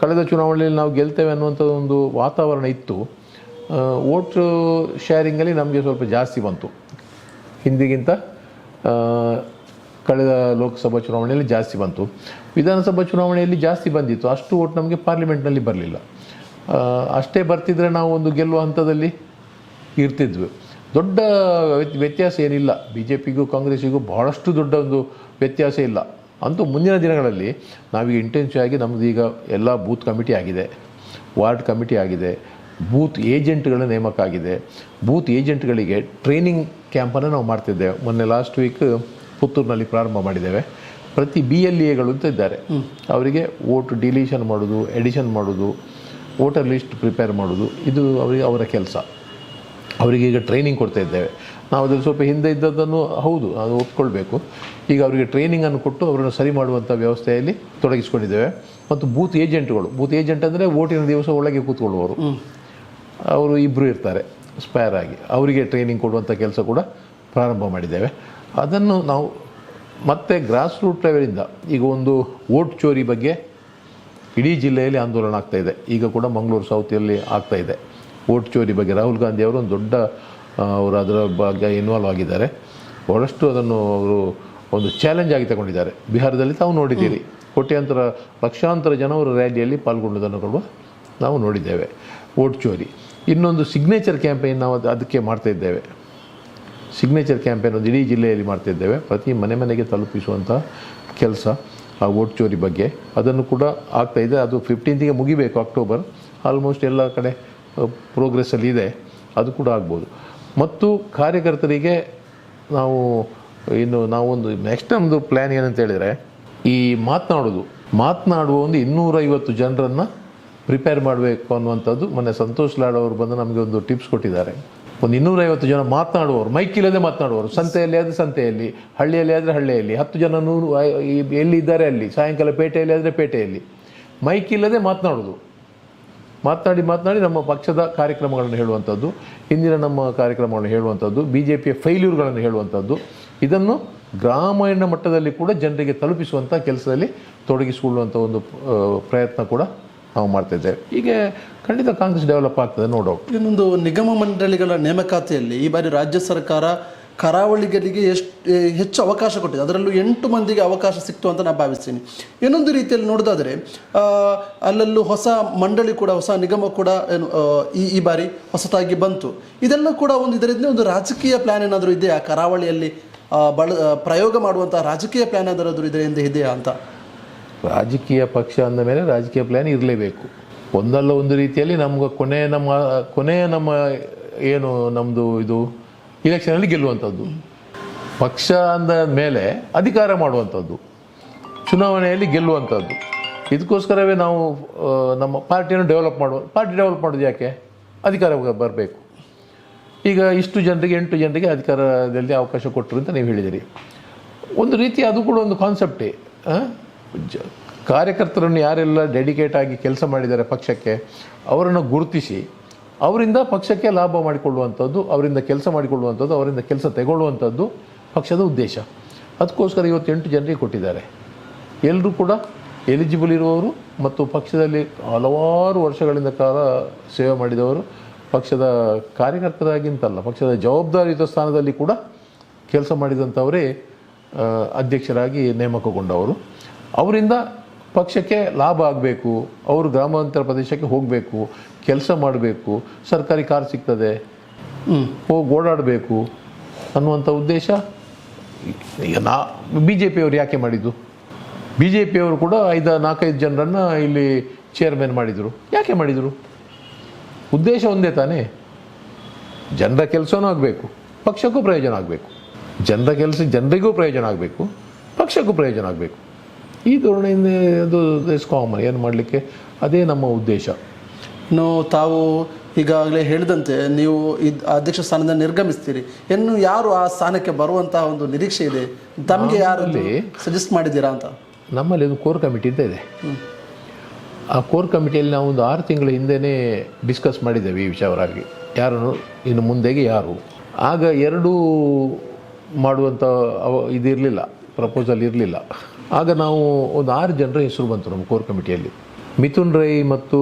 ಕಳೆದ ಚುನಾವಣೆಯಲ್ಲಿ ನಾವು ಗೆಲ್ತೇವೆ ಅನ್ನುವಂಥದ್ದು ಒಂದು ವಾತಾವರಣ ಇತ್ತು. ವೋಟ್ ಶೇರಿಂಗಲ್ಲಿ ನಮಗೆ ಸ್ವಲ್ಪ ಜಾಸ್ತಿ ಬಂತು. ಹಿಂದಿಗಿಂತ ಕಳೆದ ಲೋಕಸಭಾ ಚುನಾವಣೆಯಲ್ಲಿ ಜಾಸ್ತಿ ಬಂತು. ವಿಧಾನಸಭಾ ಚುನಾವಣೆಯಲ್ಲಿ ಜಾಸ್ತಿ ಬಂದಿತ್ತು. ಅಷ್ಟು ಓಟ್ ನಮಗೆ ಪಾರ್ಲಿಮೆಂಟ್ನಲ್ಲಿ ಬರಲಿಲ್ಲ. ಅಷ್ಟೇ ಬರ್ತಿದ್ರೆ ನಾವು ಒಂದು ಗೆಲ್ಲುವ ಹಂತದಲ್ಲಿ ಇರ್ತಿದ್ವಿ. ದೊಡ್ಡ ವ್ಯತ್- ವ್ಯತ್ಯಾಸ ಏನಿಲ್ಲ. ಬಿ ಜೆ ಪಿಗೂ ಕಾಂಗ್ರೆಸ್ಸಿಗೂ ಬಹಳಷ್ಟು ದೊಡ್ಡ ಒಂದು ವ್ಯತ್ಯಾಸ ಇಲ್ಲ. ಅಂತೂ ಮುಂದಿನ ದಿನಗಳಲ್ಲಿ ನಾವೀಗ ಇಂಟೆನ್ಸಿವ್ ಆಗಿ ನಮ್ಮದು ಈಗ ಎಲ್ಲ ಬೂತ್ ಕಮಿಟಿ ಆಗಿದೆ. ವಾರ್ಡ್ ಕಮಿಟಿ ಆಗಿದೆ. ಬೂತ್ ಏಜೆಂಟ್ಗಳ ನೇಮಕ ಆಗಿದೆ. ಬೂತ್ ಏಜೆಂಟ್ಗಳಿಗೆ ಟ್ರೈನಿಂಗ್ ಕ್ಯಾಂಪನ್ನು ನಾವು ಮಾಡ್ತಿದ್ದೇವೆ. ಮೊನ್ನೆ ಲಾಸ್ಟ್ ವೀಕ್ ಪುತ್ತೂರಿನಲ್ಲಿ ಪ್ರಾರಂಭ ಮಾಡಿದ್ದೇವೆ. ಪ್ರತಿ ಬಿ ಎಲ್ ಎಗಳು ಅಂತ ಇದ್ದಾರೆ. ಅವರಿಗೆ ವೋಟ್ ಡಿಲೀಷನ್ ಮಾಡೋದು ಎಡಿಷನ್ ಮಾಡೋದು ವೋಟರ್ ಲಿಸ್ಟ್ ಪ್ರಿಪೇರ್ ಮಾಡೋದು. ಇದು ಅವರಿಗೆ ಅವರ ಕೆಲಸ. ಅವರಿಗೆ ಈಗ ಟ್ರೈನಿಂಗ್ ಕೊಡ್ತಾ ಇದ್ದೇವೆ. ನಾವು ಅದ್ರಲ್ಲಿ ಸ್ವಲ್ಪ ಹಿಂದೆ ಇದ್ದದ್ದನ್ನು ಹೌದು ಅದು ಒಪ್ಕೊಳ್ಬೇಕು. ಈಗ ಅವರಿಗೆ ಟ್ರೈನಿಂಗನ್ನು ಕೊಟ್ಟು ಅವರನ್ನು ಸರಿ ಮಾಡುವಂಥ ವ್ಯವಸ್ಥೆಯಲ್ಲಿ ತೊಡಗಿಸ್ಕೊಂಡಿದ್ದೇವೆ. ಮತ್ತು ಬೂತ್ ಏಜೆಂಟ್ಗಳು ಬೂತ್ ಏಜೆಂಟ್ ಅಂದರೆ ಓಟಿನ ದಿವಸ ಒಳಗೆ ಕೂತ್ಕೊಳ್ಳುವವರು. ಅವರು ಇಬ್ಬರು ಇರ್ತಾರೆ ಸ್ಪೈರ್ ಆಗಿ. ಅವರಿಗೆ ಟ್ರೈನಿಂಗ್ ಕೊಡುವಂಥ ಕೆಲಸ ಕೂಡ ಪ್ರಾರಂಭ ಮಾಡಿದ್ದೇವೆ. ಅದನ್ನು ನಾವು ಮತ್ತೆ ಗ್ರಾಸ್ ರೂಟ್ ಲೆವೆಲಿಂದ ಈಗ ಒಂದು ವೋಟ್ ಚೋರಿ ಬಗ್ಗೆ ಇಡೀ ಜಿಲ್ಲೆಯಲ್ಲಿ ಆಂದೋಲನ ಆಗ್ತಾ ಇದೆ. ಈಗ ಕೂಡ ಮಂಗಳೂರು ಸೌತಿಯಲ್ಲಿ ಆಗ್ತಾ ಇದೆ. ವೋಟ್ ಚೋರಿ ಬಗ್ಗೆ ರಾಹುಲ್ ಗಾಂಧಿ ಅವರು ಒಂದು ದೊಡ್ಡ ಅವರು ಅದರ ಬಗ್ಗೆ ಇನ್ವಾಲ್ವ್ ಆಗಿದ್ದಾರೆ. ಬಹಳಷ್ಟು ಅದನ್ನು ಅವರು ಒಂದು ಚಾಲೆಂಜ್ ಆಗಿ ತಗೊಂಡಿದ್ದಾರೆ. ಬಿಹಾರದಲ್ಲಿ ತಾವು ನೋಡಿದ್ದೀರಿ. ಕೋಟ್ಯಾಂತರ, ಲಕ್ಷಾಂತರ ಜನ ಅವರು ರ್ಯಾಲಿಯಲ್ಲಿ ಪಾಲ್ಗೊಂಡದನ್ನು ಕೂಡ ನಾವು ನೋಡಿದ್ದೇವೆ. ವೋಟ್ ಚೋರಿ. ಇನ್ನೊಂದು ಸಿಗ್ನೇಚರ್ ಕ್ಯಾಂಪೇನ್ ನಾವು ಅದು- ಅದಕ್ಕೆ ಮಾಡ್ತಾ ಇದ್ದೇವೆ. ಸಿಗ್ನೇಚರ್ ಕ್ಯಾಂಪೇನ್ ಒಂದು ಇಡೀ ಜಿಲ್ಲೆಯಲ್ಲಿ ಮಾಡ್ತಿದ್ದೇವೆ ಪ್ರತಿ ಮನೆ ಮನೆಗೆ ತಲುಪಿಸುವಂಥ ಕೆಲಸ ಆ ವೋಟ್ ಚೋರಿ ಬಗ್ಗೆ. ಅದನ್ನು ಕೂಡ ಆಗ್ತಾ ಇದೆ. ಅದು ಫಿಫ್ಟೀನ್ತಿಗೆ ಮುಗಿಬೇಕು ಅಕ್ಟೋಬರ್ ಆಲ್ಮೋಸ್ಟ್ ಎಲ್ಲ ಕಡೆ ಪ್ರೋಗ್ರೆಸ್ಸಲ್ಲಿ ಇದೆ. ಅದು ಕೂಡ ಆಗ್ಬೋದು. ಮತ್ತು ಕಾರ್ಯಕರ್ತರಿಗೆ ನಾವು ಇನ್ನು ನಾವೊಂದು ನೆಕ್ಸ್ಟ್ ನಮ್ಮದು ಪ್ಲ್ಯಾನ್ ಏನಂತ ಹೇಳಿದರೆ, ಈ ಮಾತನಾಡೋದು. ಮಾತನಾಡುವ ಒಂದು ಇನ್ನೂರೈವತ್ತು ಜನರನ್ನು ಪ್ರಿಪೇರ್ ಮಾಡಬೇಕು ಅನ್ನುವಂಥದ್ದು ಮೊನ್ನೆ ಸಂತೋಷ್ ಲಾಡ್ ಅವರು ಬಂದು ನಮಗೆ ಒಂದು ಟಿಪ್ಸ್ ಕೊಟ್ಟಿದ್ದಾರೆ. ಒಂದು ಇನ್ನೂರೈವತ್ತು ಜನ ಮಾತನಾಡುವವರು ಮೈಕ್ ಇಲ್ಲದೆ ಮಾತನಾಡುವವರು, ಸಂತೆಯಲ್ಲಿ ಆದರೆ ಸಂತೆಯಲ್ಲಿ, ಹಳ್ಳಿಯಲ್ಲಿ ಆದರೆ ಹಳ್ಳಿಯಲ್ಲಿ, ಹತ್ತು ಜನ ನೂರು ಎಲ್ಲಿ ಇದ್ದಾರೆ ಅಲ್ಲಿ, ಸಾಯಂಕಾಲ ಪೇಟೆಯಲ್ಲಿ ಆದರೆ ಪೇಟೆಯಲ್ಲಿ. ಮೈಕ್ ಇಲ್ಲದೆ ಮಾತನಾಡೋದು. ಮಾತನಾಡಿ ಮಾತನಾಡಿ ನಮ್ಮ ಪಕ್ಷದ ಕಾರ್ಯಕ್ರಮಗಳನ್ನು ಹೇಳುವಂಥದ್ದು ಹಿಂದಿನ ನಮ್ಮ ಕಾರ್ಯಕ್ರಮಗಳನ್ನು ಹೇಳುವಂಥದ್ದು ಬಿ ಜೆ ಪಿಯ ಫೈಲ್ಯೂರ್ಗಳನ್ನು ಹೇಳುವಂಥದ್ದು, ಇದನ್ನು ಗ್ರಾಮೀಣ ಮಟ್ಟದಲ್ಲಿ ಕೂಡ ಜನರಿಗೆ ತಲುಪಿಸುವಂಥ ಕೆಲಸದಲ್ಲಿ ತೊಡಗಿಸಿಕೊಳ್ಳುವಂಥ ಒಂದು ಪ್ರಯತ್ನ ಕೂಡ ನಾವು ಮಾಡ್ತಿದ್ದೇವೆ ಹೀಗೆ ಖಂಡಿತ ಕಾಂಗ್ರೆಸ್ ಡೆವಲಪ್ ಆಗ್ತದೆ ನೋಡೋ ಇನ್ನೊಂದು ನಿಗಮ ಮಂಡಳಿಗಳ ನೇಮಕಾತಿಯಲ್ಲಿ ಈ ಬಾರಿ ರಾಜ್ಯ ಸರ್ಕಾರ ಕರಾವಳಿಗರಿಗೆ ಎಷ್ಟು ಹೆಚ್ಚು ಅವಕಾಶ ಕೊಟ್ಟಿದೆ. ಅದರಲ್ಲೂ ಎಂಟು ಮಂದಿಗೆ ಅವಕಾಶ ಸಿಕ್ತು ಅಂತ ನಾನು ಭಾವಿಸ್ತೀನಿ. ಇನ್ನೊಂದು ರೀತಿಯಲ್ಲಿ ನೋಡೋದಾದರೆ ಅಲ್ಲಲ್ಲೂ ಹೊಸ ಮಂಡಳಿ ಕೂಡ, ಹೊಸ ನಿಗಮ ಕೂಡ, ಏನು ಈ ಈ ಬಾರಿ ಹೊಸತಾಗಿ ಬಂತು. ಇದೆಲ್ಲ ಕೂಡ ಒಂದು ಇದರಿಂದ ಒಂದು ರಾಜಕೀಯ ಪ್ಲಾನ್ ಏನಾದರೂ ಇದೆಯಾ? ಕರಾವಳಿಯಲ್ಲಿ ಬಳ ಪ್ರಯೋಗ ಮಾಡುವಂಥ ರಾಜಕೀಯ ಪ್ಲಾನ್ ಏನಾದರೂ ಇದರಿಂದ ಇದೆಯಾ ಅಂತ? ರಾಜಕೀಯ ಪಕ್ಷ ಅಂದ ಮೇಲೆ ರಾಜಕೀಯ ಪ್ಲ್ಯಾನ್ ಇರಲೇಬೇಕು. ಒಂದಲ್ಲ ಒಂದು ರೀತಿಯಲ್ಲಿ ನಮ್ಗೆ ಕೊನೆ ನಮ್ಮ, ಕೊನೆಯ ನಮ್ಮ, ಏನು ನಮ್ಮದು ಇದು ಇಲೆಕ್ಷನಲ್ಲಿ ಗೆಲ್ಲುವಂಥದ್ದು. ಪಕ್ಷ ಅಂದ ಮೇಲೆ ಅಧಿಕಾರ ಮಾಡುವಂಥದ್ದು. ಚುನಾವಣೆಯಲ್ಲಿ ಗೆಲ್ಲುವಂಥದ್ದು. ಇದಕ್ಕೋಸ್ಕರವೇ ನಾವು ನಮ್ಮ ಪಾರ್ಟಿಯನ್ನು ಡೆವಲಪ್ ಮಾಡುವ, ಪಾರ್ಟಿ ಡೆವಲಪ್ ಮಾಡೋದು ಯಾಕೆ? ಅಧಿಕಾರ ಬರಬೇಕು. ಈಗ ಇಷ್ಟು ಜನರಿಗೆ, ಎಂಟು ಜನರಿಗೆ ಅಧಿಕಾರದಲ್ಲಿ ಅವಕಾಶ ಕೊಟ್ಟರು ಅಂತ ನೀವು ಹೇಳಿದಿರಿ. ಒಂದು ರೀತಿ ಅದು ಕೂಡ ಒಂದು ಕಾನ್ಸೆಪ್ಟೇ ಕಾರ್ಯಕರ್ತರನ್ನು ಯಾರೆಲ್ಲ ಡೆಡಿಕೇಟ್ ಆಗಿ ಕೆಲಸ ಮಾಡಿದ್ದಾರೆ ಪಕ್ಷಕ್ಕೆ, ಅವರನ್ನು ಗುರುತಿಸಿ ಅವರಿಂದ ಪಕ್ಷಕ್ಕೆ ಲಾಭ ಮಾಡಿಕೊಳ್ಳುವಂಥದ್ದು, ಅವರಿಂದ ಕೆಲಸ ಮಾಡಿಕೊಳ್ಳುವಂಥದ್ದು, ಅವರಿಂದ ಕೆಲಸ ತಗೊಳ್ಳುವಂಥದ್ದು ಪಕ್ಷದ ಉದ್ದೇಶ. ಅದಕ್ಕೋಸ್ಕರ ಇವತ್ತೆಂಟು ಜನರಿಗೆ ಕೊಟ್ಟಿದ್ದಾರೆ. ಎಲ್ಲರೂ ಕೂಡ ಎಲಿಜಿಬಲ್ ಇರುವವರು ಮತ್ತು ಪಕ್ಷದಲ್ಲಿ ಹಲವಾರು ವರ್ಷಗಳಿಂದ ಕಾಲ ಸೇವೆ ಮಾಡಿದವರು ಪಕ್ಷದ ಕಾರ್ಯಕರ್ತರಾಗಿಂತಲ್ಲ, ಪಕ್ಷದ ಜವಾಬ್ದಾರಿಯುತ ಸ್ಥಾನದಲ್ಲಿ ಕೂಡ ಕೆಲಸ ಮಾಡಿದಂಥವರೇ ಅಧ್ಯಕ್ಷರಾಗಿ ನೇಮಕಗೊಂಡವರು. ಅವರಿಂದ ಪಕ್ಷಕ್ಕೆ ಲಾಭ ಆಗಬೇಕು ಅವರು ಗ್ರಾಮಾಂತರ ಪ್ರದೇಶಕ್ಕೆ ಹೋಗಬೇಕು ಕೆಲಸ ಮಾಡಬೇಕು ಸರ್ಕಾರಿ ಕಾರ್ ಸಿಗ್ತದೆ ಹೋಗಿ ಓಡಾಡಬೇಕು ಅನ್ನುವಂಥ ಉದ್ದೇಶ ಈಗ ನಾ ಬಿ ಜೆ ಪಿಯವರು ಯಾಕೆ ಮಾಡಿದ್ದು? ಬಿ ಜೆ ಪಿಯವರು ಕೂಡ ಐದು ನಾಲ್ಕೈದು ಜನರನ್ನು ಇಲ್ಲಿ ಚೇರ್ಮನ್ ಮಾಡಿದರು. ಯಾಕೆ ಮಾಡಿದರು? ಉದ್ದೇಶ ಒಂದೇ ತಾನೇ. ಜನರ ಕೆಲಸವೂ ಆಗಬೇಕು ಪಕ್ಷಕ್ಕೂ ಪ್ರಯೋಜನ ಆಗಬೇಕು. ಜನರ ಕೆಲಸ ಜನರಿಗೂ ಪ್ರಯೋಜನ ಆಗಬೇಕು ಪಕ್ಷಕ್ಕೂ ಪ್ರಯೋಜನ ಆಗಬೇಕು. ಈ ಧೋರಣೆಯಿಂದ ಅದು ಕಾಮನ್ ಏನು ಮಾಡಲಿಕ್ಕೆ? ಅದೇ ನಮ್ಮ ಉದ್ದೇಶ. ಇನ್ನು ತಾವು ಈಗಾಗಲೇ ಹೇಳಿದಂತೆ ನೀವು ಇದು ಅಧ್ಯಕ್ಷ ಸ್ಥಾನದಿಂದ ನಿರ್ಗಮಿಸ್ತೀರಿ. ಇನ್ನು ಯಾರು ಆ ಸ್ಥಾನಕ್ಕೆ ಬರುವಂತಹ ಒಂದು ನಿರೀಕ್ಷೆ ಇದೆ? ತಮಗೆ ಯಾರು ಸಜೆಸ್ಟ್ ಮಾಡಿದ್ದೀರಾ ಅಂತ? ನಮ್ಮಲ್ಲಿ ಒಂದು ಕೋರ್ ಕಮಿಟಿ ಅಂತ ಇದೆ. ಆ ಕೋರ್ ಕಮಿಟಿಯಲ್ಲಿ ನಾವು ಒಂದು ಆರು ತಿಂಗಳ ಹಿಂದೆಯೇ ಡಿಸ್ಕಸ್ ಮಾಡಿದ್ದೇವೆ ಈ ವಿಚಾರವಾಗಿ ಯಾರನ್ನು ಇನ್ನು ಮುಂದೆಗೆ ಯಾರು? ಆಗ ಎರಡೂ ಮಾಡುವಂಥ ಅವ ಇದಿರಲಿಲ್ಲ ಪ್ರಪೋಸಲ್ ಇರಲಿಲ್ಲ. ಆಗ ನಾವು ಒಂದು ಆರು ಜನರ ಹೆಸರು ಬಂತು ನಮ್ಮ ಕೋರ್ ಕಮಿಟಿಯಲ್ಲಿ. ಮಿಥುನ್ ರೈ ಮತ್ತು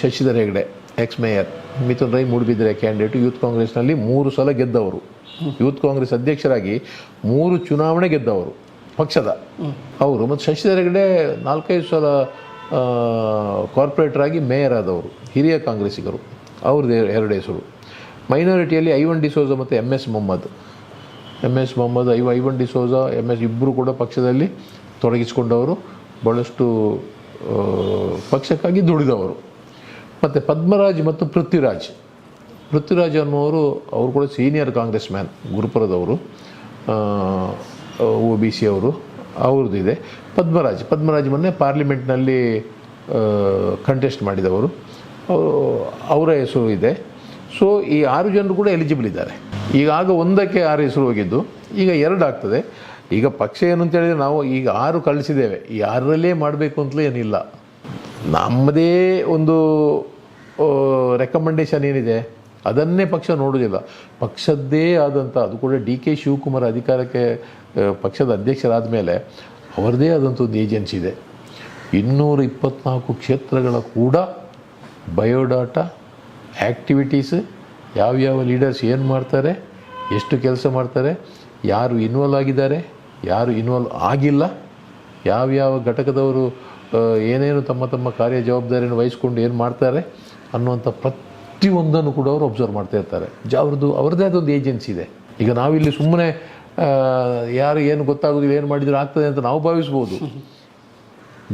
Shashidhar Hegde ex mayor Mithun Rai Moodbidri candidate youth ಕಾಂಗ್ರೆಸ್ನಲ್ಲಿ ಮೂರು ಸಲ ಗೆದ್ದವರು. ಯೂತ್ ಕಾಂಗ್ರೆಸ್ ಅಧ್ಯಕ್ಷರಾಗಿ ಮೂರು ಚುನಾವಣೆ ಗೆದ್ದವರು ಪಕ್ಷದ. ಅವರು ಮತ್ತು ಶಶಿಧರ್ ಹೆಗಡೆ ನಾಲ್ಕೈದು ಸಲ ಕಾರ್ಪೊರೇಟರ್ ಆಗಿ ಮೇಯರ್ ಆದವರು, ಹಿರಿಯ ಕಾಂಗ್ರೆಸ್ಸಿಗರು. ಅವ್ರದ್ದು ಎರಡು ಹೆಸರು. ಮೈನಾರಿಟಿಯಲ್ಲಿ ಐವನ್ ಡಿಸೋಜ ಮತ್ತು M S Mohammed. M S Mohammed ಐವ ಐವನ್ ಡಿಸೋಜ ಎಂ ಎಸ್ ಇಬ್ಬರು ಕೂಡ ಪಕ್ಷದಲ್ಲಿ ತೊಡಗಿಸಿಕೊಂಡವರು. ಆ, ಪಕ್ಷಕ್ಕಾಗಿ ದುಡಿದವರು. ಮತ್ತು ಪದ್ಮರಾಜ್ ಮತ್ತು ಪೃಥ್ವಿರಾಜ್. ಪೃಥ್ವಿರಾಜ್ ಅನ್ನುವರು ಅವರು ಕೂಡ ಸೀನಿಯರ್ ಕಾಂಗ್ರೆಸ್ ಮ್ಯಾನ್ ಗುರುಪುರದವರು ಒ ಬಿ ಸಿ ಅವರು ಅವ್ರದ್ದಿದೆ. ಪದ್ಮರಾಜ್ ಪದ್ಮರಾಜ್ ಮೊನ್ನೆ ಪಾರ್ಲಿಮೆಂಟ್ನಲ್ಲಿ ಕಂಟೆಸ್ಟ್ ಮಾಡಿದವರು. ಅವರ ಹೆಸರು ಇದೆ. ಸೊ ಈ ಆರು ಜನರು ಕೂಡ ಎಲಿಜಿಬಲ್ ಇದ್ದಾರೆ. ಈಗ ಆಗ ಒಂದಕ್ಕೆ ಆರು ಹೆಸರು ಹೋಗಿದ್ದು. ಈಗ ಎರಡು ಆಗ್ತದೆ. ಈಗ ಪಕ್ಷ ಏನು ಅಂತ ಹೇಳಿದ್ರೆ ನಾವು ಈಗ ಆರು ಕಳಿಸಿದ್ದೇವೆ. ಈ ಆರರಲ್ಲೇ ಮಾಡಬೇಕು ಅಂತಲೇ ಏನಿಲ್ಲ. ನಮ್ಮದೇ ಒಂದು ರೆಕಮೆಂಡೇಶನ್ ಏನಿದೆ? ಅದನ್ನೇ ಪಕ್ಷ ನೋಡೋದಿಲ್ಲ ಪಕ್ಷದ್ದೇ ಆದಂಥ ಅದು ಕೂಡ ಡಿ ಕೆ ಶಿವಕುಮಾರ್ ಅಧಿಕಾರಕ್ಕೆ ಪಕ್ಷದ ಅಧ್ಯಕ್ಷರಾದ ಮೇಲೆ ಅವರದೇ ಆದಂಥ ಒಂದು ಏಜೆನ್ಸಿ ಇದೆ. ಇನ್ನೂರ ಇಪ್ಪತ್ನಾಲ್ಕು ಕ್ಷೇತ್ರಗಳ ಕೂಡ ಬಯೋಡಾಟಾ ಆ್ಯಕ್ಟಿವಿಟೀಸ್ ಯಾವ್ಯಾವ ಲೀಡರ್ಸ್ ಏನು ಮಾಡ್ತಾರೆ, ಎಷ್ಟು ಕೆಲಸ ಮಾಡ್ತಾರೆ, ಯಾರು ಇನ್ವಾಲ್ವ್ ಆಗಿದ್ದಾರೆ, ಯಾರು ಇನ್ವಾಲ್ವ್ ಆಗಿಲ್ಲ ಯಾವ್ಯಾವ ಘಟಕದವರು ಏನೇನು ತಮ್ಮ ತಮ್ಮ ಕಾರ್ಯ ಜವಾಬ್ದಾರಿಯನ್ನು ವಹಿಸ್ಕೊಂಡು ಏನು ಮಾಡ್ತಾರೆ ಅನ್ನುವಂಥ ಪ್ರತಿಯೊಂದನ್ನು ಕೂಡ ಅವರು ಅಬ್ಸರ್ವ್ ಮಾಡ್ತಾ ಇರ್ತಾರೆ. ಅವ್ರದ್ದು, ಅವ್ರದ್ದೇ ಅದೊಂದು ಏಜೆನ್ಸಿ ಇದೆ. ಈಗ ನಾವಿಲ್ಲಿ ಸುಮ್ಮನೆ ಯಾರು ಏನು ಗೊತ್ತಾಗೋದಿಲ್ಲ, ಏನು ಮಾಡಿದ್ರು ಆಗ್ತದೆ ಅಂತ ನಾವು ಭಾವಿಸ್ಬೋದು.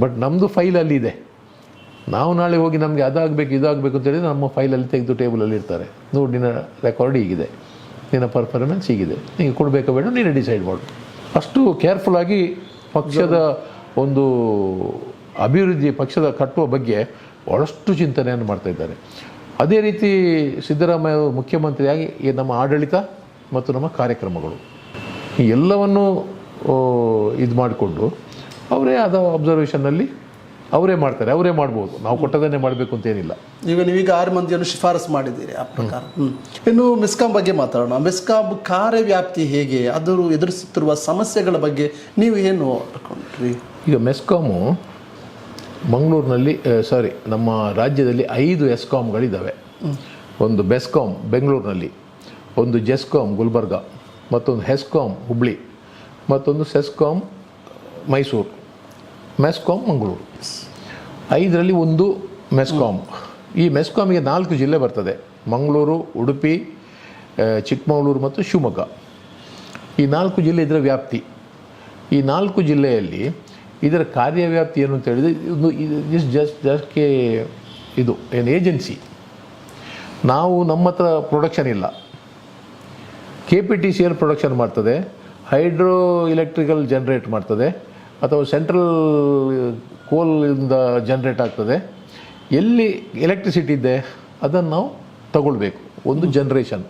ಬಟ್ ನಮ್ಮದು ಫೈಲ್ ಅಲ್ಲಿದೆ. ನಾವು ನಾಳೆ ಹೋಗಿ ನಮಗೆ ಅದಾಗಬೇಕು, ಇದಾಗಬೇಕು ಅಂತ ಹೇಳಿದರೆ ನಮ್ಮ ಫೈಲಲ್ಲಿ ತೆಗೆದು ಟೇಬಲಲ್ಲಿ ಇರ್ತಾರೆ ನೋಡಿ, ನಿನ್ನ ರೆಕಾರ್ಡ್ ಹೀಗಿದೆ. ನಿನ್ನ ಪರ್ಫಾರ್ಮೆನ್ಸ್ ಹೀಗಿದೆ. ನಿಮಗೆ ಕೊಡಬೇಕು ಬೇಡ, ನೀನು ಡಿಸೈಡ್ ಮಾಡು. ಅಷ್ಟು ಕೇರ್ಫುಲ್ಲಾಗಿ ಪಕ್ಷದ ಒಂದು ಅಭಿವೃದ್ಧಿ, ಪಕ್ಷದ ಕಟ್ಟುವ ಬಗ್ಗೆ ಭಾಳಷ್ಟು ಚಿಂತನೆಯನ್ನು ಮಾಡ್ತಾ ಇದ್ದಾರೆ. ಅದೇ ರೀತಿ ಸಿದ್ದರಾಮಯ್ಯ ಮುಖ್ಯಮಂತ್ರಿಯಾಗಿ ನಮ್ಮ ಆಡಳಿತ ಮತ್ತು ನಮ್ಮ ಕಾರ್ಯಕ್ರಮಗಳು. ಈ ಎಲ್ಲವನ್ನು ಇದು ಮಾಡಿಕೊಂಡು ಅವರೇ ಆದ ಅಬ್ಸರ್ವೇಷನ್ನಲ್ಲಿ ಅವರೇ ಮಾಡ್ತಾರೆ ಅವರೇ ಮಾಡ್ಬೋದು. ನಾವು ಕೊಟ್ಟದನ್ನೇ ಮಾಡಬೇಕು ಅಂತೇನಿಲ್ಲ ಈಗ ನೀವೀಗ ಆರು ಮಂದಿಯನ್ನು ಶಿಫಾರಸು ಮಾಡಿದ್ದೀರಿ ಆ ಪ್ರಕಾರ. ಇನ್ನು ಮೆಸ್ಕಾಂ ಬಗ್ಗೆ ಮಾತಾಡೋಣ. ಮೆಸ್ಕಾಂ ಕಾರ್ಯವ್ಯಾಪ್ತಿ ಹೇಗೆ? ಅದರು ಎದುರಿಸುತ್ತಿರುವ ಸಮಸ್ಯೆಗಳ ಬಗ್ಗೆ ನೀವು ಏನು ಅನ್ಕೊಂಡ್ರಿ? ಈಗ ಮೆಸ್ಕಾಮು ಮಂಗಳೂರಿನಲ್ಲಿ ಸಾರಿ ನಮ್ಮ ರಾಜ್ಯದಲ್ಲಿ ಐದು ಎಸ್ಕಾಮ್ಗಳಿದ್ದಾವೆ ಒಂದು ಬೆಸ್ಕಾಮ್ ಬೆಂಗಳೂರಿನಲ್ಲಿ ಒಂದು ಜೆಸ್ಕಾಮ್ ಗುಲ್ಬರ್ಗ ಮತ್ತೊಂದು ಹೆಸ್ಕಾಮ್ ಹುಬ್ಳಿ ಮತ್ತೊಂದು ಸೆಸ್ಕಾಮ್ ಮೈಸೂರು. ಮೆಸ್ಕಾಮ್ ಮಂಗಳೂರು. ಐದರಲ್ಲಿ ಒಂದು ಮೆಸ್ಕಾಮ್ ಈ ಮೆಸ್ಕಾಮಿಗೆ ನಾಲ್ಕು ಜಿಲ್ಲೆ ಬರ್ತದೆ. ಮಂಗಳೂರು, ಉಡುಪಿ ಚಿಕ್ಕಮಗಳೂರು ಮತ್ತು ಶಿವಮೊಗ್ಗ. ಈ ನಾಲ್ಕು ಜಿಲ್ಲೆ ಇದರ ವ್ಯಾಪ್ತಿ. ಈ ನಾಲ್ಕು ಜಿಲ್ಲೆಯಲ್ಲಿ ಇದರ ಕಾರ್ಯವ್ಯಾಪ್ತಿ ಏನು ಅಂತ ಹೇಳಿದರೆ, ಇದು ಇಸ್ ಜಸ್ಟ್ ಜಸ್ಟ್ಗೆ ಇದು, ಏನು ಏಜೆನ್ಸಿ. ನಾವು ನಮ್ಮ ಹತ್ರ ಪ್ರೊಡಕ್ಷನ್ ಇಲ್ಲ. K P T C L production ಮಾಡ್ತದೆ. ಹೈಡ್ರೋ ಇಲೆಕ್ಟ್ರಿಕಲ್ ಜನ್ರೇಟ್ ಮಾಡ್ತದೆ. ಅಥವಾ ಸೆಂಟ್ರಲ್ ಕೋಲಿಂದ ಜನ್ರೇಟ್ ಆಗ್ತದೆ. ಎಲ್ಲಿ ಎಲೆಕ್ಟ್ರಿಸಿಟಿ ಇದೆ ಅದನ್ನು ನಾವು ತಗೊಳ್ಬೇಕು. ಒಂದು ಜನ್ರೇಷನ್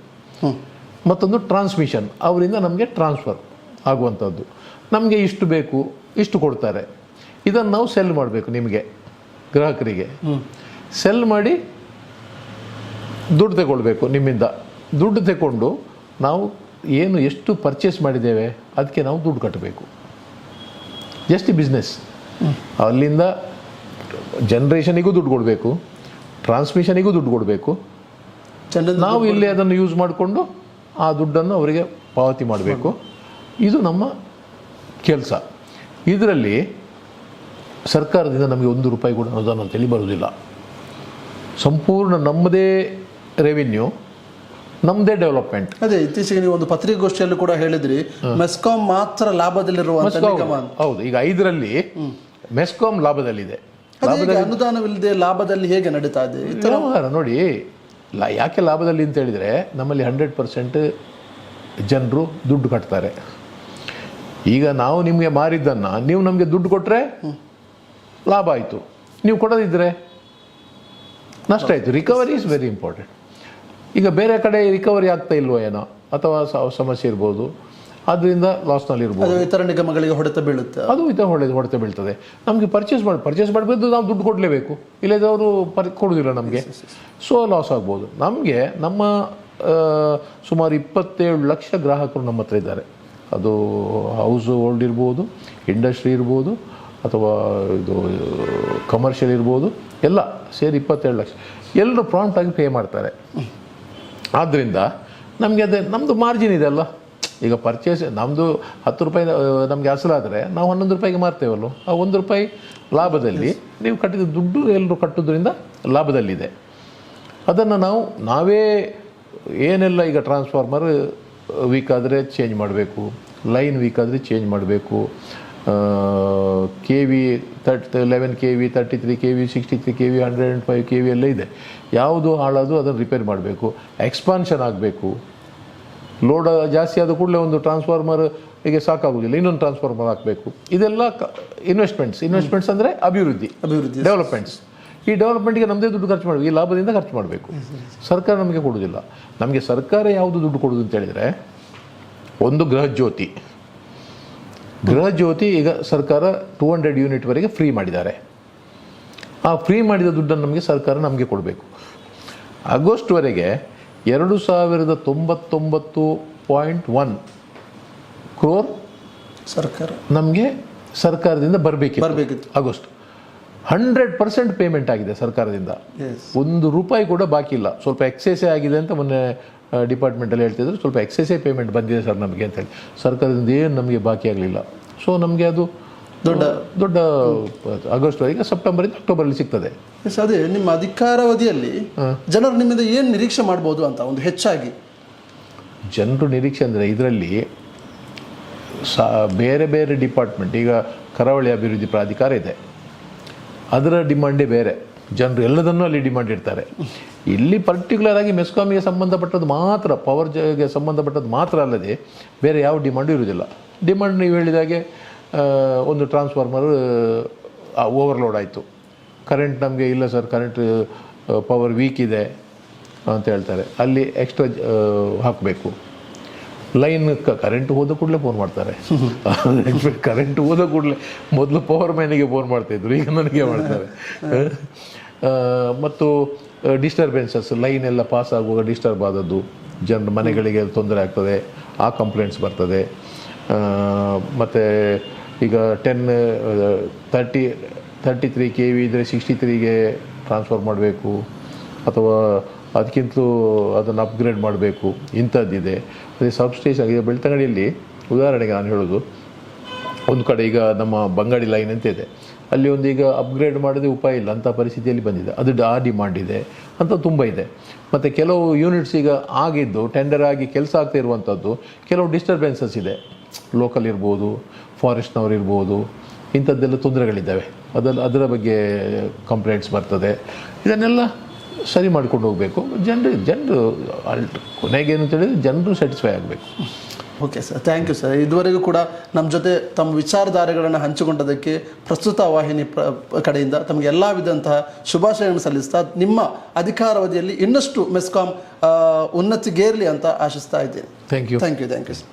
ಮತ್ತೊಂದು ಟ್ರಾನ್ಸ್ಮಿಷನ್ ಅವರಿಂದ ನಮಗೆ ಟ್ರಾನ್ಸ್ಫರ್ ಆಗುವಂಥದ್ದು. ನಮಗೆ ಇಷ್ಟು ಬೇಕು ಇಷ್ಟು ಕೊಡ್ತಾರೆ. ಇದನ್ನು ನಾವು ಸೆಲ್ ಮಾಡಬೇಕು ನಿಮಗೆ ಗ್ರಾಹಕರಿಗೆ. ಸೆಲ್ ಮಾಡಿ ದುಡ್ಡು ತಗೊಳ್ಬೇಕು ನಿಮ್ಮಿಂದ. ದುಡ್ಡು ತಗೊಂಡು ನಾವು ಏನು ಎಷ್ಟು ಪರ್ಚೇಸ್ ಮಾಡಿದ್ದೇವೆ ಅದಕ್ಕೆ ನಾವು ದುಡ್ಡು ಕಟ್ಟಬೇಕು. ಜಸ್ಟ್ ಬಿಸ್ನೆಸ್ ಅಲ್ಲಿಂದ ಜನ್ರೇಷನಿಗೂ ದುಡ್ಡು ಕೊಡಬೇಕು ಟ್ರಾನ್ಸ್ಮಿಷನಿಗೂ ದುಡ್ಡು ಕೊಡಬೇಕು. ನಾವು ಇಲ್ಲಿ ಅದನ್ನು ಯೂಸ್ ಮಾಡಿಕೊಂಡು ಆ ದುಡ್ಡನ್ನು ಅವರಿಗೆ ಪಾವತಿ ಮಾಡಬೇಕು. ಇದು ನಮ್ಮ ಕೆಲಸ. ಇದರಲ್ಲಿ ಸರ್ಕಾರದಿಂದ ನಮಗೆ ಒಂದು ರೂಪಾಯಿ ಕೂಡ ಅನುದಾನ ಅಂತೇಳಿ ಬರೋದಿಲ್ಲ ಸಂಪೂರ್ಣ ನಮ್ಮದೇ ರೆವಿನ್ಯೂ ನಮ್ಮದೇ ಡೆವಲಪ್ಮೆಂಟ್ ಅದೇ ಇತ್ತೀಚೆಗೆ ನೀವು ಒಂದು ಪತ್ರಿಕಾಗೋಷ್ಠಿಯಲ್ಲೂ ಕೂಡ ಹೇಳಿದ್ರಿ ಮೆಸ್ಕಾಂ ಮಾತ್ರ ಲಾಭದಲ್ಲಿರುವ ನಿಗಮ ಅಂತ. ಹೌದು ಈಗ ಐದರಲ್ಲಿ ಮೆಸ್ಕಾಂ ಲಾಭದಲ್ಲಿದೆ. ಲಾಭದಲ್ಲಿ ಅನುದಾನವಿಲ್ಲದೆ ಲಾಭದಲ್ಲಿ ಹೇಗೆ ನಡೀತಾ ಇದೆ? ವ್ಯವಹಾರ ನೋಡಿ ಲಾ ಯಾಕೆ ಲಾಭದಲ್ಲಿ ಅಂತ ಹೇಳಿದ್ರೆ ನಮ್ಮಲ್ಲಿ ಹಂಡ್ರೆಡ್ ಪರ್ಸೆಂಟ್ ಜನರು ದುಡ್ಡು ಕಟ್ತಾರೆ. ಈಗ ನಾವು ನಿಮಗೆ ಮಾರಿದ್ದನ್ನು ನೀವು ನಮಗೆ ದುಡ್ಡು ಕೊಟ್ಟರೆ ಲಾಭ ಆಯಿತು. ನೀವು ಕೊಡದಿದ್ದರೆ ನಷ್ಟ ಆಯಿತು. ರಿಕವರಿ ಇಸ್ ವೆರಿ ಇಂಪಾರ್ಟೆಂಟ್ ಈಗ ಬೇರೆ ಕಡೆ ರಿಕವರಿ ಆಗ್ತಾ ಇಲ್ವೋ ಏನೋ ಅಥವಾ ಸಮಸ್ಯೆ ಇರ್ಬೋದು ಅದರಿಂದ ಲಾಸ್ನಲ್ಲಿ ಇರ್ಬೋದು. ಇತರ ನಿಗಮಗಳಿಗೆ ಹೊಡೆತ ಬೀಳುತ್ತೆ? ಅದು ಇತರ ಹೊಡೆ ಹೊಡೆತ ಬೀಳ್ತದೆ. ನಮಗೆ ಪರ್ಚೇಸ್ ಮಾಡಿ ಪರ್ಚೇಸ್ ಮಾಡಬೇಕು ನಾವು ದುಡ್ಡು ಕೊಡಲೇಬೇಕು. ಇಲ್ಲದೆ ಅವರು ಪರ್ ಕೊಡೋದಿಲ್ಲ ನಮಗೆ. ಸೊ ಲಾಸ್ ಆಗ್ಬೋದು. ನಮಗೆ ನಮ್ಮ ಸುಮಾರು ಇಪ್ಪತ್ತೇಳು ಲಕ್ಷ ಗ್ರಾಹಕರು ನಮ್ಮ ಹತ್ರ ಇದ್ದಾರೆ. ಅದು ಹೌಸ್ ಹೋಲ್ಡ್ ಇರ್ಬೋದು ಇಂಡಸ್ಟ್ರಿ ಇರ್ಬೋದು ಅಥವಾ ಇದು ಕಮರ್ಷಿಯಲ್ ಇರ್ಬೋದು ಎಲ್ಲ ಸೇರಿ ಇಪ್ಪತ್ತೇಳು ಲಕ್ಷ. ಎಲ್ಲರೂ ಪ್ರಾಂಪ್ಟಾಗಿ ಪೇ ಮಾಡ್ತಾರೆ. ಆದ್ದರಿಂದ ನಮಗೆ ಅದೇ ನಮ್ಮದು ಮಾರ್ಜಿನ್ ಇದೆ ಅಲ್ಲ ಈಗ ಪರ್ಚೇಸ್ ನಮ್ಮದು ಹತ್ತು ರೂಪಾಯಿ ನಮಗೆ ಅಸಲಾದರೆ ನಾವು ಹನ್ನೊಂದು ರೂಪಾಯಿಗೆ ಮಾರ್ತೇವಲ್ಲ ಆ ಒಂದು ರೂಪಾಯಿ ಲಾಭದಲ್ಲಿ ನೀವು ಕಟ್ಟಿದ ದುಡ್ಡು ಎಲ್ಲರೂ ಕಟ್ಟೋದ್ರಿಂದ ಲಾಭದಲ್ಲಿದೆ. ಅದನ್ನು ನಾವು ನಾವೇ ಏನೆಲ್ಲ ಈಗ ಟ್ರಾನ್ಸ್ಫಾರ್ಮರ್ ವೀಕ್ ಆದರೆ ಚೇಂಜ್ ಮಾಡಬೇಕು ಲೈನ್ ವೀಕ್ ಆದರೆ ಚೇಂಜ್ ಮಾಡಬೇಕು K V thirty eleven K V thirty three K V sixty three K V hundred and five K V ಎಲ್ಲ ಇದೆ. ಯಾವುದು ಹಾಳಾದರೂ ಅದನ್ನು ರಿಪೇರ್ ಮಾಡಬೇಕು. ಎಕ್ಸ್ಪಾನ್ಷನ್ ಆಗಬೇಕು. ಲೋಡ್ ಜಾಸ್ತಿ ಆದ ಕೂಡಲೇ ಒಂದು ಟ್ರಾನ್ಸ್ಫಾರ್ಮರ್ ಈಗ ಸಾಕಾಗೋದಿಲ್ಲ. ಇನ್ನೊಂದು ಟ್ರಾನ್ಸ್ಫಾರ್ಮರ್ ಹಾಕಬೇಕು. ಇದೆಲ್ಲ ಇನ್ವೆಸ್ಟ್ಮೆಂಟ್ಸ್ ಇನ್ವೆಸ್ಟ್ಮೆಂಟ್ಸ್ ಅಂದರೆ ಅಭಿವೃದ್ಧಿ. ಅಭಿವೃದ್ಧಿ. ಡೆವಲಪ್ಮೆಂಟ್ಸ್ ಈ ಡೆವಲಪ್ಮೆಂಟ್ಗೆ ನಮ್ಮದೇ ದುಡ್ಡು ಖರ್ಚು ಮಾಡಬೇಕು. ಈ ಲಾಭದಿಂದ ಖರ್ಚು ಮಾಡಬೇಕು. ಸರ್ಕಾರ ನಮಗೆ ಕೊಡೋದಿಲ್ಲ. ನಮಗೆ ಸರ್ಕಾರ ಯಾವುದು ದುಡ್ಡು ಕೊಡೋದು ಅಂತ ಹೇಳಿದರೆ ಒಂದು ಗೃಹ ಜ್ಯೋತಿ. ಗೃಹ ಜ್ಯೋತಿ ಈಗ ಸರ್ಕಾರ ಟೂ ಹಂಡ್ರೆಡ್ ಯೂನಿಟ್ವರೆಗೆ ಫ್ರೀ ಮಾಡಿದ್ದಾರೆ. ಆ ಫ್ರೀ ಮಾಡಿದ ದುಡ್ಡನ್ನು ನಮಗೆ ಸರ್ಕಾರ ನಮಗೆ ಕೊಡಬೇಕು. ಆಗಸ್ಟ್ವರೆಗೆ ಎರಡು ಸಾವಿರದ ತೊಂಬತ್ತೊಂಬತ್ತು ಪಾಯಿಂಟ್ ಒನ್ ಕ್ರೋರ್ ಸರ್ಕಾರ. ನಮಗೆ ಸರ್ಕಾರದಿಂದ ಬರಬೇಕಿತ್ತು. ಬರಬೇಕಿತ್ತು. ಆಗಸ್ಟ್ ಹಂಡ್ರೆಡ್ ಪರ್ಸೆಂಟ್ ಪೇಮೆಂಟ್ ಆಗಿದೆ ಸರ್ಕಾರದಿಂದ. ಒಂದು ರೂಪಾಯಿ ಕೂಡ ಬಾಕಿ ಇಲ್ಲ. ಸ್ವಲ್ಪ ಎಕ್ಸೈಸೇ ಆಗಿದೆ ಅಂತ ಮೊನ್ನೆ ಡಿಪಾರ್ಟ್ಮೆಂಟಲ್ಲಿ ಹೇಳ್ತಿದ್ರು. ಸ್ವಲ್ಪ ಎಕ್ಸೈಸೇ ಪೇಮೆಂಟ್ ಬಂದಿದೆ ಸರ್ ನಮಗೆ ಅಂತೇಳಿ ಸರ್ಕಾರದಿಂದ ಏನು ನಮಗೆ ಬಾಕಿ ಆಗಲಿಲ್ಲ. ಸೊ ನಮಗೆ ಅದು ದೊಡ್ಡ ದೊಡ್ಡ ಆಗಸ್ಟ್ ವರೆಗೆ ಸೆಪ್ಟೆಂಬರಿಂದ ಅಕ್ಟೋಬರಲ್ಲಿ ಸಿಗ್ತದೆ. ಅದೇ ನಿಮ್ಮ ಅಧಿಕಾರಾವಧಿಯಲ್ಲಿ ಜನರು ನಿಮ್ಮಿಂದ ಏನು ನಿರೀಕ್ಷೆ ಮಾಡ್ಬೋದು ಅಂತ ಒಂದು ಹೆಚ್ಚಾಗಿ? ಜನರು ನಿರೀಕ್ಷೆ ಅಂದರೆ ಇದರಲ್ಲಿ ಸಾ ಬೇರೆ ಬೇರೆ ಡಿಪಾರ್ಟ್ಮೆಂಟ್ ಈಗ ಕರಾವಳಿ ಅಭಿವೃದ್ಧಿ ಪ್ರಾಧಿಕಾರ ಇದೆ. ಅದರ ಡಿಮಾಂಡೇ ಬೇರೆ. ಜನರು ಎಲ್ಲದನ್ನೂ ಅಲ್ಲಿ ಡಿಮಾಂಡ್ ಇಡ್ತಾರೆ. ಇಲ್ಲಿ ಪರ್ಟಿಕ್ಯುಲರ್ ಆಗಿ ಮೆಸ್ಕಾಮಿಗೆ ಸಂಬಂಧಪಟ್ಟದ್ದು ಮಾತ್ರ ಪವರ್ ಜಗೆ ಸಂಬಂಧಪಟ್ಟದ್ದು ಮಾತ್ರ ಅಲ್ಲದೆ ಬೇರೆ ಯಾವ ಡಿಮಾಂಡು ಇರುವುದಿಲ್ಲ. ಡಿಮಾಂಡ್ ನೀವು ಹೇಳಿದಾಗೆ ಒಂದು ಟ್ರಾನ್ಸ್ಫಾರ್ಮರ್ ಓವರ್ಲೋಡ್ ಆಯಿತು. ಕರೆಂಟ್ ನಮಗೆ ಇಲ್ಲ ಸರ್ ಕರೆಂಟ್ ಪವರ್ ವೀಕ್ ಇದೆ ಅಂತ ಹೇಳ್ತಾರೆ. ಅಲ್ಲಿ ಎಕ್ಸ್ಟ್ರಾ ಹಾಕಬೇಕು. ಲೈನ್ ಕರೆಂಟ್ ಹೋದ ಕೂಡಲೇ ಫೋನ್ ಮಾಡ್ತಾರೆ. [laughs] ಕರೆಂಟ್ ಹೋದ ಕೂಡಲೇ ಮೊದಲು ಪವರ್ ಮ್ಯಾನಿಗೆ ಫೋನ್ ಮಾಡ್ತಾಯಿದ್ರು ಈಗ ನನಗೆ ಮಾಡ್ತಾರೆ. ಮತ್ತು ಡಿಸ್ಟರ್ಬೆನ್ಸಸ್ ಲೈನ್ ಎಲ್ಲ ಪಾಸ್ ಆಗುವಾಗ ಡಿಸ್ಟರ್ಬ್ ಆದದ್ದು ಜನರ ಮನೆಗಳಿಗೆ ತೊಂದರೆ ಆಗ್ತದೆ ಆ ಕಂಪ್ಲೇಂಟ್ಸ್ ಬರ್ತದೆ. ಮತ್ತು ಈಗ ten thirty thirty three K V ಇದ್ದರೆ ಸಿಕ್ಸ್ಟಿ ತ್ರೀಗೆ ಟ್ರಾನ್ಸ್ಫರ್ ಮಾಡಬೇಕು ಅಥವಾ ಅದಕ್ಕಿಂತಲೂ ಅದನ್ನು ಅಪ್ಗ್ರೇಡ್ ಮಾಡಬೇಕು. ಇಂಥದ್ದಿದೆ. ಅದೇ ಸಬ್ಸ್ಟೇಷನ್ ಈಗ ಬೆಳ್ತಂಗಡಿಯಲ್ಲಿ ಉದಾಹರಣೆಗೆ ನಾನು ಹೇಳೋದು, ಒಂದು ಕಡೆ ಈಗ ನಮ್ಮ ಬಂಗಾಡಿ ಲೈನ್ ಅಂತ ಇದೆ. ಅಲ್ಲಿ ಒಂದು ಈಗ ಅಪ್ಗ್ರೇಡ್ ಮಾಡೋದೇ ಉಪಾಯ ಇಲ್ಲ. ಅಂಥ ಪರಿಸ್ಥಿತಿಯಲ್ಲಿ ಬಂದಿದೆ. ಅದು ಆ ಡಿಮಾಂಡ್ ಇದೆ. ಅಂತ ತುಂಬ ಇದೆ. ಮತ್ತು ಕೆಲವು ಯೂನಿಟ್ಸ್ ಈಗ ಆಗಿದ್ದು ಟೆಂಡರ್ ಆಗಿ ಕೆಲಸ ಆಗ್ತಾ ಇರುವಂಥದ್ದು, ಕೆಲವು ಡಿಸ್ಟರ್ಬೆನ್ಸಸ್ ಇದೆ. ಲೋಕಲ್ ಇರ್ಬೋದು ಫಾರೆಸ್ಟ್ನವ್ರು ಇರ್ಬೋದು, ಇಂಥದ್ದೆಲ್ಲ ತೊಂದರೆಗಳಿದ್ದಾವೆ. ಅದರಲ್ಲಿ ಅದರ ಬಗ್ಗೆ ಕಂಪ್ಲೇಂಟ್ಸ್ ಬರ್ತದೆ. ಇದನ್ನೆಲ್ಲ ಸರಿ ಮಾಡ್ಕೊಂಡು ಹೋಗಬೇಕು. ಜನರು ಜನರು ಅಲ್ಟ್ ಕೊನೆಗೆ ಏನು ಅಂತ ಹೇಳಿದ್ರೆ ಜನರು ಸ್ಯಾಟಿಸ್ಫೈ ಆಗಬೇಕು. Okay sir thank you sir ಇದುವರೆಗೂ ಕೂಡ ನಮ್ಮ ಜೊತೆ ತಮ್ಮ ವಿಚಾರಧಾರೆಗಳನ್ನು ಹಂಚಿಕೊಂಡದಕ್ಕೆ ಪ್ರಸ್ತುತ ವಾಹಿನಿ ಪ್ರ ಕಡೆಯಿಂದ ತಮಗೆ ಎಲ್ಲ ವಿಧಂತಹ ಶುಭಾಶಯಗಳನ್ನು ಸಲ್ಲಿಸ್ತಾ ನಿಮ್ಮ ಅಧಿಕಾರಾವಧಿಯಲ್ಲಿ ಇನ್ನಷ್ಟು ಮೆಸ್ಕಾಂ ಉನ್ನತಿಗೇರಲಿ ಅಂತ ಆಶಿಸ್ತಾ ಇದ್ದೇನೆ. Thank you thank you thank you sir